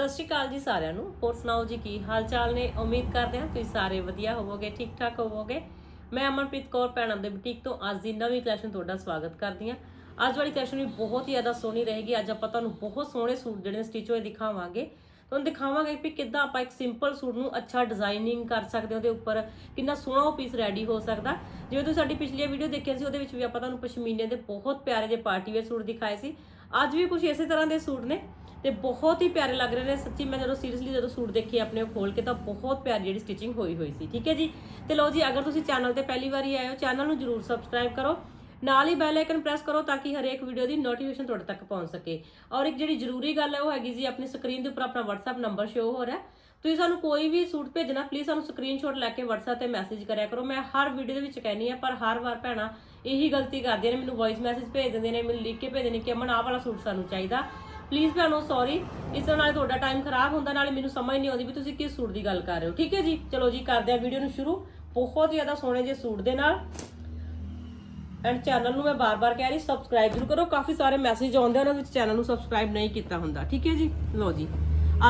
ਸਤਿ ਸ਼੍ਰੀ ਅਕਾਲ ਜੀ ਸਾਰਿਆਂ ਨੂੰ। ਹੋਰ ਸੁਣਾਓ ਜੀ ਕੀ ਹਾਲ ਚਾਲ ਨੇ? ਉਮੀਦ ਕਰਦੇ ਹਾਂ ਤੁਸੀਂ ਸਾਰੇ ਵਧੀਆ ਹੋਵੋਗੇ ਠੀਕ ਠਾਕ ਹੋਵੋਗੇ। ਮੈਂ ਅਮਨਪ੍ਰੀਤ ਕੌਰ, ਭੈਣਾਂ ਦੇ ਬੁਟੀਕ ਤੋਂ ਅੱਜ ਦੀ ਨਵੀਂ ਕਲੈਕਸ਼ਨ ਤੁਹਾਡਾ ਸਵਾਗਤ ਕਰਦੀ ਹਾਂ। ਅੱਜ ਵਾਲੀ ਕਲੈਕਸ਼ਨ ਵੀ ਬਹੁਤ ਹੀ ਜ਼ਿਆਦਾ ਸੋਹਣੀ ਰਹੇਗੀ। ਅੱਜ ਆਪਾਂ ਤੁਹਾਨੂੰ ਬਹੁਤ ਸੋਹਣੇ ਸੂਟ ਜਿਹੜੇ ਸਟਿਚ ਹੋਏ ਦਿਖਾਵਾਂਗੇ। ਤੁਹਾਨੂੰ ਦਿਖਾਵਾਂਗੇ ਕਿ ਕਿੱਦਾਂ ਆਪਾਂ ਇੱਕ ਸਿੰਪਲ ਸੂਟ ਨੂੰ ਅੱਛਾ ਡਿਜ਼ਾਈਨਿੰਗ ਕਰ ਸਕਦੇ ਹਾਂ। ਉਹਦੇ ਉੱਪਰ ਕਿੰਨਾ ਸੋਹਣਾ ਉਹ ਪੀਸ ਰੈਡੀ ਹੋ ਸਕਦਾ। ਜਿਵੇਂ ਤੁਸੀਂ ਸਾਡੀ ਪਿਛਲੀ ਵੀਡੀਓ ਦੇਖੀ ਸੀ, ਉਹਦੇ ਵਿੱਚ ਵੀ ਆਪਾਂ ਤੁਹਾਨੂੰ ਪਸ਼ਮੀਨੇ ਦੇ ਬਹੁਤ ਪਿਆਰੇ ਜਿਹੇ ਪਾਰਟੀ ਵੇਅਰ ਸੂਟ ਦਿਖਾਏ ਸੀ। ਅੱਜ ਵੀ ਕੁਝ ਇਸੇ ਤਰ੍ਹਾਂ ਦੇ ਸੂਟ ਨੇ। ਤੇ ਬਹੁਤ ਹੀ ਪਿਆਰੇ ਲੱਗ ਰਹੇ ਨੇ। ਸੱਚੀ ਮੈਂ ਜਦੋਂ ਸੀਰੀਅਸਲੀ ਜਦੋਂ ਸੂਟ ਦੇਖੇ ਆਪਣੇ ਉਹ ਖੋਲ ਕੇ ਤਾਂ ਬਹੁਤ ਪਿਆਰੀ ਜਿਹੜੀ ਸਟਿਚਿੰਗ ਹੋਈ ਹੋਈ ਸੀ। ਠੀਕ ਹੈ ਜੀ? ਤੇ ਲਓ ਜੀ, ਅਗਰ ਤੁਸੀਂ ਚੈਨਲ ਤੇ ਪਹਿਲੀ ਵਾਰੀ ਆਏ ਹੋ ਚੈਨਲ ਨੂੰ ਜਰੂਰ ਸਬਸਕ੍ਰਾਈਬ ਕਰੋ। ਨਾਲ ਹੀ ਬੈਲ ਆਈਕਨ ਪ੍ਰੈਸ ਕਰੋ ਤਾਂ ਕਿ ਹਰੇਕ ਵੀਡੀਓ ਦੀ ਨੋਟੀਫਿਕੇਸ਼ਨ ਤੁਹਾਡੇ ਤੱਕ ਪਹੁੰਚ ਸਕੇ। ਔਰ ਇੱਕ ਜਿਹੜੀ ਜ਼ਰੂਰੀ ਗੱਲ ਹੈ, ਉਹ ਹੈਗੀ ਜੀ, ਆਪਣੀ ਸਕਰੀਨ ਦੇ ਉੱਪਰ ਆਪਣਾ WhatsApp ਨੰਬਰ ਸ਼ੋ ਹੋ ਰਿਹਾ ਤੁਸੀਂ ਸਾਨੂੰ ਕੋਈ ਵੀ ਸੂਟ ਭੇਜਣਾ ਪਲੀਜ਼ ਸਾਨੂੰ ਸਕਰੀਨਸ਼ਾਟ ਲੈ ਕੇ WhatsApp ਤੇ ਮੈਸੇਜ ਕਰਿਆ ਕਰੋ। ਮੈਂ ਹਰ ਵੀਡੀਓ ਦੇ ਵਿੱਚ ਕਹਿਨੀ ਆ ਪਰ ਹਰ ਵਾਰ ਭੈਣਾਂ ਇਹੀ ਗਲਤੀ ਕਰਦੀਆਂ ਨੇ, ਮੈਨੂੰ ਵੌਇਸ ਮੈਸੇਜ ਭੇਜ ਦਿੰਦੇ ਨੇ, ਮੈਨੂੰ ਲਿਖ ਕੇ ਭੇਜਦੇ ਨੇ ਕਿ ਅਮਨ ਆਹ ਵਾਲਾ ਸੂਟ ਸਾਨੂੰ ਚਾਹੀਦਾ। ਪਲੀਜ਼ ਭੈਣੋ ਸੌਰੀ ਇਸ ਤਰ੍ਹਾਂ ਨਾਲ ਤੁਹਾਡਾ ਟਾਈਮ ਖਰਾਬ ਹੁੰਦਾ, ਨਾਲੇ ਮੈਨੂੰ ਸਮਝ ਨਹੀਂ ਆਉਂਦੀ ਵੀ ਤੁਸੀਂ ਕਿਸ ਸੂਟ ਦੀ ਗੱਲ ਕਰ ਰਹੇ ਹੋ। ਠੀਕ ਹੈ ਜੀ? ਚਲੋ ਜੀ, ਕਰਦੇ ਆ ਵੀਡੀਓ ਨੂੰ ਸ਼ੁਰੂ। ਬਹੁਤ ਜ਼ਿਆਦਾ ਸੋਹਣੇ ਜਿਹੇ ਸੂਟ ਦੇ ਨਾਲ। ਐਂਡ ਚੈਨਲ ਨੂੰ ਮੈਂ ਬਾਰ-ਬਾਰ ਕਹਿ ਰਹੀ ਸਬਸਕ੍ਰਾਈਬ ਜ਼ਰੂਰ ਕਰੋ। ਕਾਫੀ ਸਾਰੇ ਮੈਸੇਜ ਆਉਂਦੇ ਉਹਨਾਂ ਵਿੱਚ ਚੈਨਲ ਨੂੰ ਸਬਸਕ੍ਰਾਈਬ ਨਹੀਂ ਕੀਤਾ ਹੁੰਦਾ। ਠੀਕ ਹੈ ਜੀ? ਲਓ ਜੀ।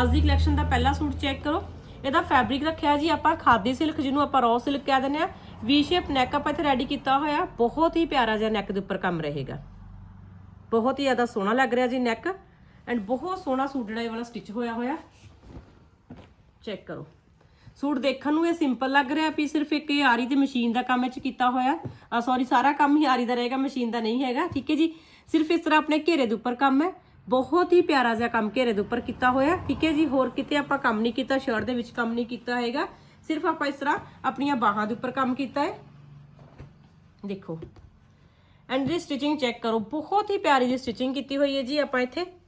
ਅੱਜ ਦੀ ਕਲੈਕਸ਼ਨ ਦਾ ਪਹਿਲਾ ਸੂਟ ਚੈੱਕ ਕਰੋ। ਇਹਦਾ ਫੈਬਰਿਕ ਰੱਖਿਆ ਜੀ ਆਪਾਂ, ਖਾਦੀ ਸਿਲਕ ਜਿਹਨੂੰ ਆਪਾਂ ਰॉ ਸਿਲਕ ਕਹਿ ਦਿੰਦੇ ਆ। ਵੀ ਸ਼ੇਪ ਨੈਕ ਆਪਾਂ ਇੱਥੇ ਰੈਡੀ ਕੀਤਾ ਹੋਇਆ। ਬਹੁਤ ਹੀ ਪਿਆਰਾ ਜਿਹਾ ਨੈਕ ਦੇ ਉੱਪਰ ਕੰਮ ਰਹੇਗਾ। ਬਹੁਤ ਹੀ ਜ਼ਿਆਦਾ ਸੋਹਣਾ ਲੱਗ ਰਿਹਾ ਜੀ ਨੈਕ ਐਂਡ ਬਹੁਤ ਸੋਹਣਾ ਸੂਟ ਜਿਹੜਾ ਇਹ ਵਾਲਾ ਸਟਿਚ ਹੋਇਆ ਹੋਇਆ। ਚੈੱਕ ਕਰੋ। ਸੂਟ ਦੇਖਣ ਨੂੰ ਇਹ ਸਿੰਪਲ ਲੱਗ ਰਿਹਾ ਵੀ ਸਿਰਫ ਇੱਕ ਇਹ ਆਰੀ ਤੇ ਮਸ਼ੀਨ ਦਾ ਕੰਮ ਇਹ ਚ ਕੀਤਾ ਹੋਇਆ। ਆ ਸੌਰੀ ਸਾਰਾ ਕੰਮ ਹੀ ਆਰੀ ਦਾ ਰਹੇਗਾ ਮਸ਼ੀਨ ਦਾ ਨਹੀਂ ਹੈਗਾ। ਠੀਕ ਹੈ ਜੀ? ਸਿਰਫ ਇਸ ਤਰ੍ਹਾਂ ਆਪਣੇ ਘੇਰੇ ਦੇ ਉੱਪਰ ਕੰਮ ਹੈ। ਬਹੁਤ ਹੀ ਪਿਆਰਾ ਜਿਹਾ ਕੰਮ ਘੇਰੇ ਦੇ ਉੱਪਰ ਕੀਤਾ ਹੋਇਆ। ਠੀਕ ਹੈ ਜੀ? ਹੋਰ ਕਿਤੇ ਆਪਾਂ ਕੰਮ ਨਹੀਂ ਕੀਤਾ ਸ਼ਰਟ ਦੇ ਵਿੱਚ ਕੰਮ ਨਹੀਂ ਕੀਤਾ ਹੈਗਾ। ਸਿਰਫ ਆਪਾਂ ਇਸ ਤਰ੍ਹਾਂ ਆਪਣੀਆਂ ਬਾਹਾਂ ਦੇ ਉੱਪਰ ਕੰਮ ਕੀਤਾ ਹੈ। ਦੇਖੋ। ਐਂਡ ਜੀ ਸਟਿਚਿੰਗ ਚੈੱਕ ਕਰੋ। ਬਹੁਤ ਹੀ ਪਿਆਰੀ ਜੀ ਸਟਿਚਿੰਗ ਕੀਤੀ ਹੋਈ ਹੈ ਜੀ ਆਪਾਂ ਇੱਥੇ।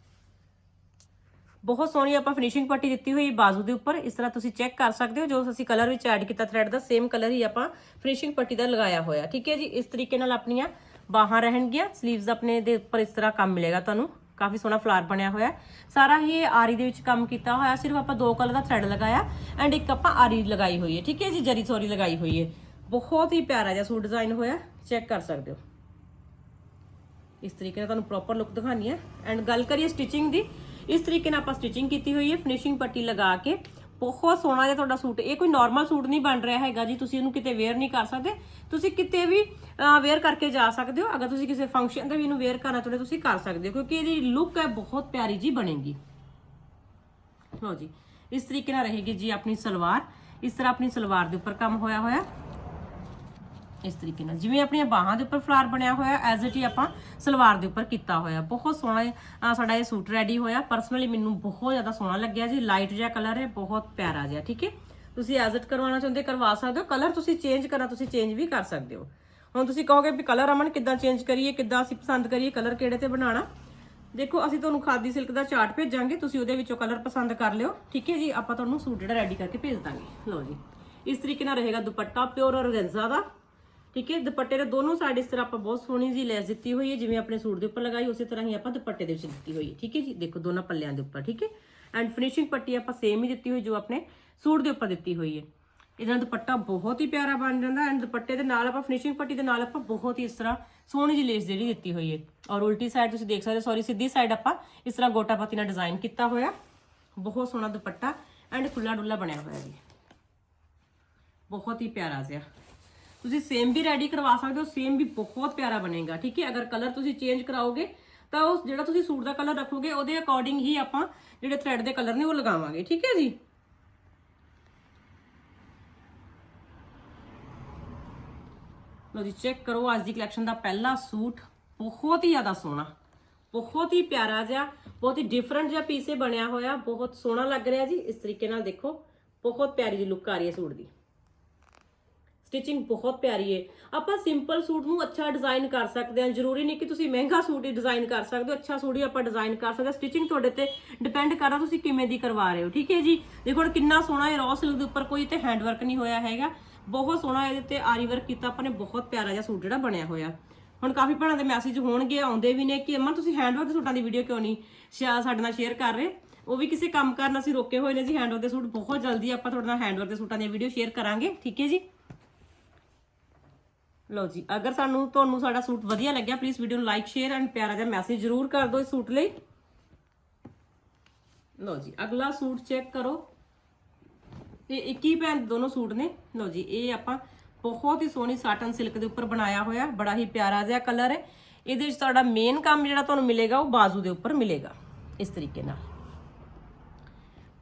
ਬਹੁਤ ਸੋਹਣੀ ਆਪਾਂ ਫਿਨਿਸ਼ਿੰਗ ਪੱਟੀ ਦਿੱਤੀ ਹੋਈ ਬਾਜ਼ੂ ਦੇ ਉੱਪਰ। ਇਸ ਤਰ੍ਹਾਂ ਤੁਸੀਂ ਚੈੱਕ ਕਰ ਸਕਦੇ ਹੋ, ਜੋ ਅਸੀਂ ਕਲਰ ਵਿੱਚ ਐਡ ਕੀਤਾ ਥ੍ਰੈਡ ਦਾ ਸੇਮ ਕਲਰ ਹੀ ਆਪਾਂ ਫਿਨਿਸ਼ਿੰਗ ਪੱਟੀ ਦਾ ਲਗਾਇਆ ਹੋਇਆ। ਠੀਕ ਹੈ ਜੀ? ਇਸ ਤਰੀਕੇ ਨਾਲ ਆਪਣੀਆਂ ਬਾਹਾਂ ਰਹਿਣਗੀਆਂ। 슬ੀਵਸ ਆਪਣੇ ਦੇ ਉੱਪਰ ਇਸ ਤਰ੍ਹਾਂ ਕੰਮ ਮਿਲੇਗਾ ਤੁਹਾਨੂੰ। ਕਾਫੀ ਸੋਹਣਾ ਫਲਾਰ ਬਣਿਆ ਹੋਇਆ ਸਾਰਾ ਹੀ ਆਰੀ ਦੇ ਵਿੱਚ ਕੰਮ ਕੀਤਾ ਹੋਇਆ। ਸਿਰਫ ਆਪਾਂ ਦੋ ਕਲਰ ਦਾ ਥ੍ਰੈਡ ਲਗਾਇਆ ਐਂਡ ਇੱਕ ਆਪਾਂ ਆਰੀ ਲਗਾਈ ਹੋਈ ਹੈ। ਠੀਕ ਹੈ ਜੀ? ਜਰੀ ਸੋਰੀ ਲਗਾਈ ਹੋਈ ਹੈ। ਬਹੁਤ ਹੀ ਪਿਆਰਾ ਜਿਹਾ ਸੂਟ ਡਿਜ਼ਾਈਨ ਹੋਇਆ ਚੈੱਕ ਕਰ ਸਕਦੇ ਹੋ। ਇਸ ਤਰੀਕੇ ਨਾਲ ਤੁਹਾਨੂੰ ਪ੍ਰੋਪਰ ਲੁੱਕ ਦਿਖਾਣੀ ਹੈ। ਐਂਡ ਗੱਲ ਕਰੀਏ ਸਟਿਚਿੰਗ ਦੀ ਇਸ ਤਰੀਕੇ ਨਾਲ ਆਪਾਂ ਸਟਿਚਿੰਗ ਕੀਤੀ ਹੋਈ ਹੈ ਫਿਨਿਸ਼ਿੰਗ ਪੱਟੀ ਲਗਾ ਕੇ। ਬਹੁਤ ਸੋਹਣਾ ਜਿਹਾ ਤੁਹਾਡਾ ਸੂਟ ਇਹ ਕੋਈ ਨਾਰਮਲ ਸੂਟ ਨਹੀਂ ਬਣ ਰਿਹਾ ਹੈਗਾ ਜੀ, ਤੁਸੀਂ ਇਹਨੂੰ ਕਿਤੇ ਵੇਅਰ ਨਹੀਂ ਕਰ ਸਕਦੇ। ਤੁਸੀਂ ਕਿਤੇ ਵੀ ਵੇਅਰ ਕਰਕੇ ਜਾ ਸਕਦੇ ਹੋ। ਅਗਰ ਤੁਸੀਂ ਕਿਸੇ ਫੰਕਸ਼ਨ ਤੇ ਵੀ ਇਹਨੂੰ ਵੇਅਰ ਕਰਨਾ ਚਾਹੁੰਦੇ ਤੁਸੀਂ ਕਰ ਸਕਦੇ ਹੋ। ਕਿਉਂਕਿ ਇਹਦੀ ਲੁੱਕ ਹੈ, ਬਹੁਤ ਪਿਆਰੀ ਜੀ ਬਣੇਗੀ। ਲਓ ਜੀ, ਇਸ ਤਰੀਕੇ ਨਾਲ ਰਹੇਗੀ ਜੀ ਆਪਣੀ ਸਲਵਾਰ। ਇਸ ਤਰ੍ਹਾਂ ਆਪਣੀ ਸਲਵਾਰ ਦੇ ਉੱਪਰ ਕੰਮ ਹੋਇਆ ਹੋਇਆ। ਇਸ ਤਰੀਕੇ ਨਾਲ। ਜਿਵੇਂ ਆਪਣੀਆਂ ਬਾਹਾਂ ਦੇ ਉੱਪਰ ਫਲਾਰ ਬਣਿਆ ਹੋਇਆ ਐਜ਼ ਇਟ ਹੀ ਆਪਾਂ ਸਲਵਾਰ ਦੇ ਉੱਪਰ ਕੀਤਾ ਹੋਇਆ। ਬਹੁਤ ਸੋਹਣਾ ਸਾਡਾ ਇਹ ਸੂਟ ਰੈਡੀ ਹੋਇਆ। ਪਰਸਨਲੀ ਮੈਨੂੰ ਬਹੁਤ ਜ਼ਿਆਦਾ ਸੋਹਣਾ ਲੱਗਿਆ ਜੀ। ਲਾਈਟ ਜਿਹਾ ਕਲਰ ਹੈ, ਬਹੁਤ ਪਿਆਰਾ ਜਿਹਾ, ਠੀਕ ਹੈ? ਤੁਸੀਂ ਐਜ਼ ਇਟ ਕਰਵਾਉਣਾ ਚਾਹੁੰਦੇ ਕਰਵਾ ਸਕਦੇ ਹੋ। ਕਲਰ ਤੁਸੀਂ ਚੇਂਜ ਕਰਨਾ, ਤੁਸੀਂ ਚੇਂਜ ਵੀ ਕਰ ਸਕਦੇ ਹੋ। ਹੁਣ ਤੁਸੀਂ ਕਹੋਗੇ ਵੀ ਕਲਰ ਅਮਨ ਕਿੱਦਾਂ ਚੇਂਜ ਕਰੀਏ, ਕਿੱਦਾਂ ਅਸੀਂ ਪਸੰਦ ਕਰੀਏ ਕਲਰ ਕਿਹੜੇ ਤੇ ਬਣਾਉਣਾ? ਦੇਖੋ, ਅਸੀਂ ਤੁਹਾਨੂੰ ਖਾਦੀ ਸਿਲਕ ਦਾ ਚਾਰਟ ਭੇਜਾਂਗੇ। ਤੁਸੀਂ ਉਹਦੇ ਵਿੱਚੋਂ ਕਲਰ ਪਸੰਦ ਕਰ ਲਿਓ। ਠੀਕ ਹੈ ਜੀ? ਆਪਾਂ ਤੁਹਾਨੂੰ ਸੂਟ ਜਿਹੜਾ ਰੈਡੀ ਕਰਕੇ ਭੇਜ ਦਾਂਗੇ। ਲਓ ਜੀ। ਇਸ ਤਰੀਕੇ ਨਾਲ ਰਹੇਗਾ ਦੁਪੱਟਾ ਪਿਓਰ ਔਰਗੈਂਜ਼ਾ ਦਾ। ਠੀਕ ਹੈ? ਦੁਪੱਟੇ ਦੇ ਦੋਨੋਂ ਸਾਈਡ ਇਸ ਤਰ੍ਹਾਂ ਆਪਾਂ ਬਹੁਤ ਸੋਹਣੀ ਜੀ ਲੈਸ ਦਿੱਤੀ ਹੋਈ ਹੈ, ਜਿਵੇਂ ਆਪਣੇ ਸੂਟ ਦੇ ਉੱਪਰ ਲਗਾਈ, ਉਸੇ ਤਰ੍ਹਾਂ ਹੀ ਆਪਾਂ ਦੁਪੱਟੇ ਦੇ ਵਿੱਚ ਦਿੱਤੀ ਹੋਈ ਹੈ। ਠੀਕ ਹੈ ਜੀ? ਦੇਖੋ ਦੋਨਾਂ ਪੱਲਿਆਂ ਦੇ ਉੱਪਰ, ਠੀਕ ਹੈ? ਐਂਡ ਫਿਨਿਸ਼ਿੰਗ ਪੱਟੀ ਆਪਾਂ ਸੇਮ ਹੀ ਦਿੱਤੀ ਹੋਈ, ਜੋ ਆਪਣੇ ਸੂਟ ਦੇ ਉੱਪਰ ਦਿੱਤੀ ਹੋਈ ਹੈ। ਇਹਦਾ ਦੁਪੱਟਾ ਬਹੁਤ ਹੀ ਪਿਆਰਾ ਬਣ ਜਾਂਦਾ ਐਂਡ ਦੁਪੱਟੇ ਦੇ ਨਾਲ ਆਪਾਂ ਫਿਨਿਸ਼ਿੰਗ ਪੱਟੀ ਦੇ ਨਾਲ ਆਪਾਂ ਬਹੁਤ ਹੀ ਇਸ ਤਰ੍ਹਾਂ ਸੋਹਣੀ ਜਿਹੀ ਲੇਸ ਜਿਹੜੀ ਦਿੱਤੀ ਹੋਈ ਹੈ। ਔਰ ਉਲਟੀ ਸਾਈਡ ਤੁਸੀਂ ਦੇਖ ਸਕਦੇ ਸੌਰੀ ਸਿੱਧੀ ਸਾਈਡ ਆਪਾਂ ਇਸ ਤਰ੍ਹਾਂ ਗੋਟਾ ਪੱਤੀ ਨਾਲ ਡਿਜ਼ਾਈਨ ਕੀਤਾ ਹੋਇਆ। ਬਹੁਤ ਸੋਹਣਾ ਦੁਪੱਟਾ ਐਂਡ ਖੁੱਲਾ ਡੁੱਲਾ ਬਣਿਆ ਹੋਇਆ ਜੀ। ਬਹੁਤ ਹੀ ਪਿਆਰਾ ਜਿਹਾ। ਤੁਸੀਂ ਸੇਮ ਵੀ ਰੈਡੀ ਕਰਵਾ ਸਕਦੇ ਹੋ ਸੇਮ ਵੀ ਬਹੁਤ ਪਿਆਰਾ ਬਣੇਗਾ, ਠੀਕ ਹੈ? ਅਗਰ ਕਲਰ ਤੁਸੀਂ ਚੇਂਜ ਕਰਾਓਗੇ, ਤਾਂ ਉਸ ਜਿਹੜਾ ਤੁਸੀਂ ਸੂਟ ਦਾ ਕਲਰ ਰੱਖੋਗੇ, ਉਹਦੇ ਅਕੋਰਡਿੰਗ ਹੀ ਆਪਾਂ ਜਿਹੜੇ ਥ੍ਰੈਡ ਦੇ ਕਲਰ ਨੇ ਉਹ ਲਗਾਵਾਂਗੇ, ਠੀਕ ਹੈ ਜੀ? ਲਓ ਜੀ ਚੈੱਕ ਕਰੋ, ਅੱਜ ਦੀ ਕਲੈਕਸ਼ਨ ਦਾ ਪਹਿਲਾ ਸੂਟ ਬਹੁਤ ਹੀ ਜ਼ਿਆਦਾ ਸੋਹਣਾ, ਬਹੁਤ ਹੀ ਪਿਆਰਾ ਜਿਹਾ, ਬਹੁਤ ਹੀ ਡਿਫਰੈਂਟ ਜਿਹਾ ਪੀਸੇ ਬਣਿਆ ਹੋਇਆ, ਬਹੁਤ ਸੋਹਣਾ ਲੱਗ ਰਿਹਾ ਜੀ। ਇਸ ਤਰੀਕੇ ਨਾਲ ਦੇਖੋ, ਬਹੁਤ ਪਿਆਰੀ ਜੀ ਲੁੱਕ ਆ ਰਹੀ ਹੈ ਸੂਟ ਦੀ। ਸਟਿਚਿੰਗ ਬਹੁਤ ਪਿਆਰੀ ਹੈ ਆਪਾਂ ਸਿੰਪਲ ਸੂਟ ਨੂੰ ਅੱਛਾ ਡਿਜ਼ਾਈਨ ਕਰ ਸਕਦੇ ਹਾਂ। ਜ਼ਰੂਰੀ ਨਹੀਂ ਕਿ ਤੁਸੀਂ ਮਹਿੰਗਾ ਸੂਟ ਹੀ ਡਿਜ਼ਾਈਨ ਕਰ ਸਕਦੇ ਹੋ। ਅੱਛਾ ਸੂਟ ਹੀ ਆਪਾਂ ਡਿਜ਼ਾਈਨ ਕਰ ਸਕਦੇ ਹਾਂ। ਸਟਿਚਿੰਗ ਤੁਹਾਡੇ ਤੇ ਡਿਪੈਂਡ ਕਰਦਾ ਤੁਸੀਂ ਕਿਵੇਂ ਦੀ ਕਰਵਾ ਰਹੇ ਹੋ। ਠੀਕ ਹੈ ਜੀ? ਦੇਖੋ ਹੁਣ ਕਿੰਨਾ ਸੋਹਣਾ ਇਹ ਰॉ ਸਿਲਕ ਦੇ ਉੱਪਰ ਕੋਈ ਤੇ ਹੈਂਡ ਵਰਕ ਨਹੀਂ ਹੋਇਆ ਹੈਗਾ। ਬਹੁਤ ਸੋਹਣਾ ਇਹਦੇ ਤੇ ਆਰੀ ਵਰਕ ਕੀਤਾ ਆਪਾਂ ਨੇ। ਬਹੁਤ ਪਿਆਰਾ ਜਿਹਾ ਸੂਟ ਜਿਹੜਾ ਬਣਿਆ ਹੋਇਆ। ਹੁਣ ਕਾਫੀ ਭੈਣਾਂ ਦੇ ਮੈਸੇਜ ਹੋਣਗੇ, ਆਉਂਦੇ ਵੀ ਨੇ ਕਿ, ਅਮਨ, ਤੁਸੀਂ ਹੈਂਡਵਰਕ ਸੂਟਾਂ ਦੀ ਵੀਡੀਓ ਕਿਉਂ ਨਹੀਂ ਸ਼ਾ- ਸਾਡੇ ਨਾਲ ਸ਼ੇਅਰ ਕਰ ਰਹੇ? ਉਹ ਵੀ ਕਿਸੇ ਕੰਮ ਕਰਨ ਅਸੀਂ ਰੋਕੇ ਹੋਏ ਨੇ ਜੀ। ਹੈਂਡਵਰਕ ਦੇ ਸੂਟ ਬਹੁਤ ਜਲਦੀ ਆਪਾਂ ਤੁਹਾਡੇ ਨਾਲ ਹੈਂਡਵਰਕ ਦੇ ਸੂਟਾਂ ਦੀਆਂ ਵੀਡੀਓ ਸ਼ੇਅਰ ਕਰਾਂਗੇ। ਠੀਕ ਹੈ ਜੀ? ਲਓ ਜੀ, ਅਗਰ ਸਾਨੂੰ, ਤੁਹਾਨੂੰ ਸਾਡਾ ਸੂਟ ਵਧੀਆ ਲੱਗਿਆ ਪਲੀਜ਼ ਵੀਡੀਓ ਨੂੰ ਲਾਈਕ ਸ਼ੇਅਰ ਐਂਡ ਪਿਆਰਾ ਜਿਹਾ ਮੈਸੇਜ ਜ਼ਰੂਰ ਕਰ ਦਿਓ ਇਸ ਸੂਟ ਲਈ। ਲਓ ਜੀ, ਅਗਲਾ ਸੂਟ ਚੈੱਕ ਕਰੋ। ਇਹ ਇੱਕ ਹੀ ਭੈਣ ਦੋਨੋਂ ਸੂਟ ਨੇ। ਲਓ ਜੀ, ਇਹ ਆਪਾਂ ਬਹੁਤ ਹੀ ਸੋਹਣੀ ਸਾਟਨ ਸਿਲਕ ਦੇ ਉੱਪਰ ਬਣਾਇਆ ਹੋਇਆ, ਬੜਾ ਹੀ ਪਿਆਰਾ ਜਿਹਾ ਕਲਰ ਹੈ। ਇਹਦੇ ਵਿੱਚ ਤੁਹਾਡਾ ਮੇਨ ਕੰਮ ਜਿਹੜਾ ਤੁਹਾਨੂੰ ਮਿਲੇਗਾ, ਉਹ ਬਾਜ਼ੂ ਦੇ ਉੱਪਰ ਮਿਲੇਗਾ, ਇਸ ਤਰੀਕੇ ਨਾਲ।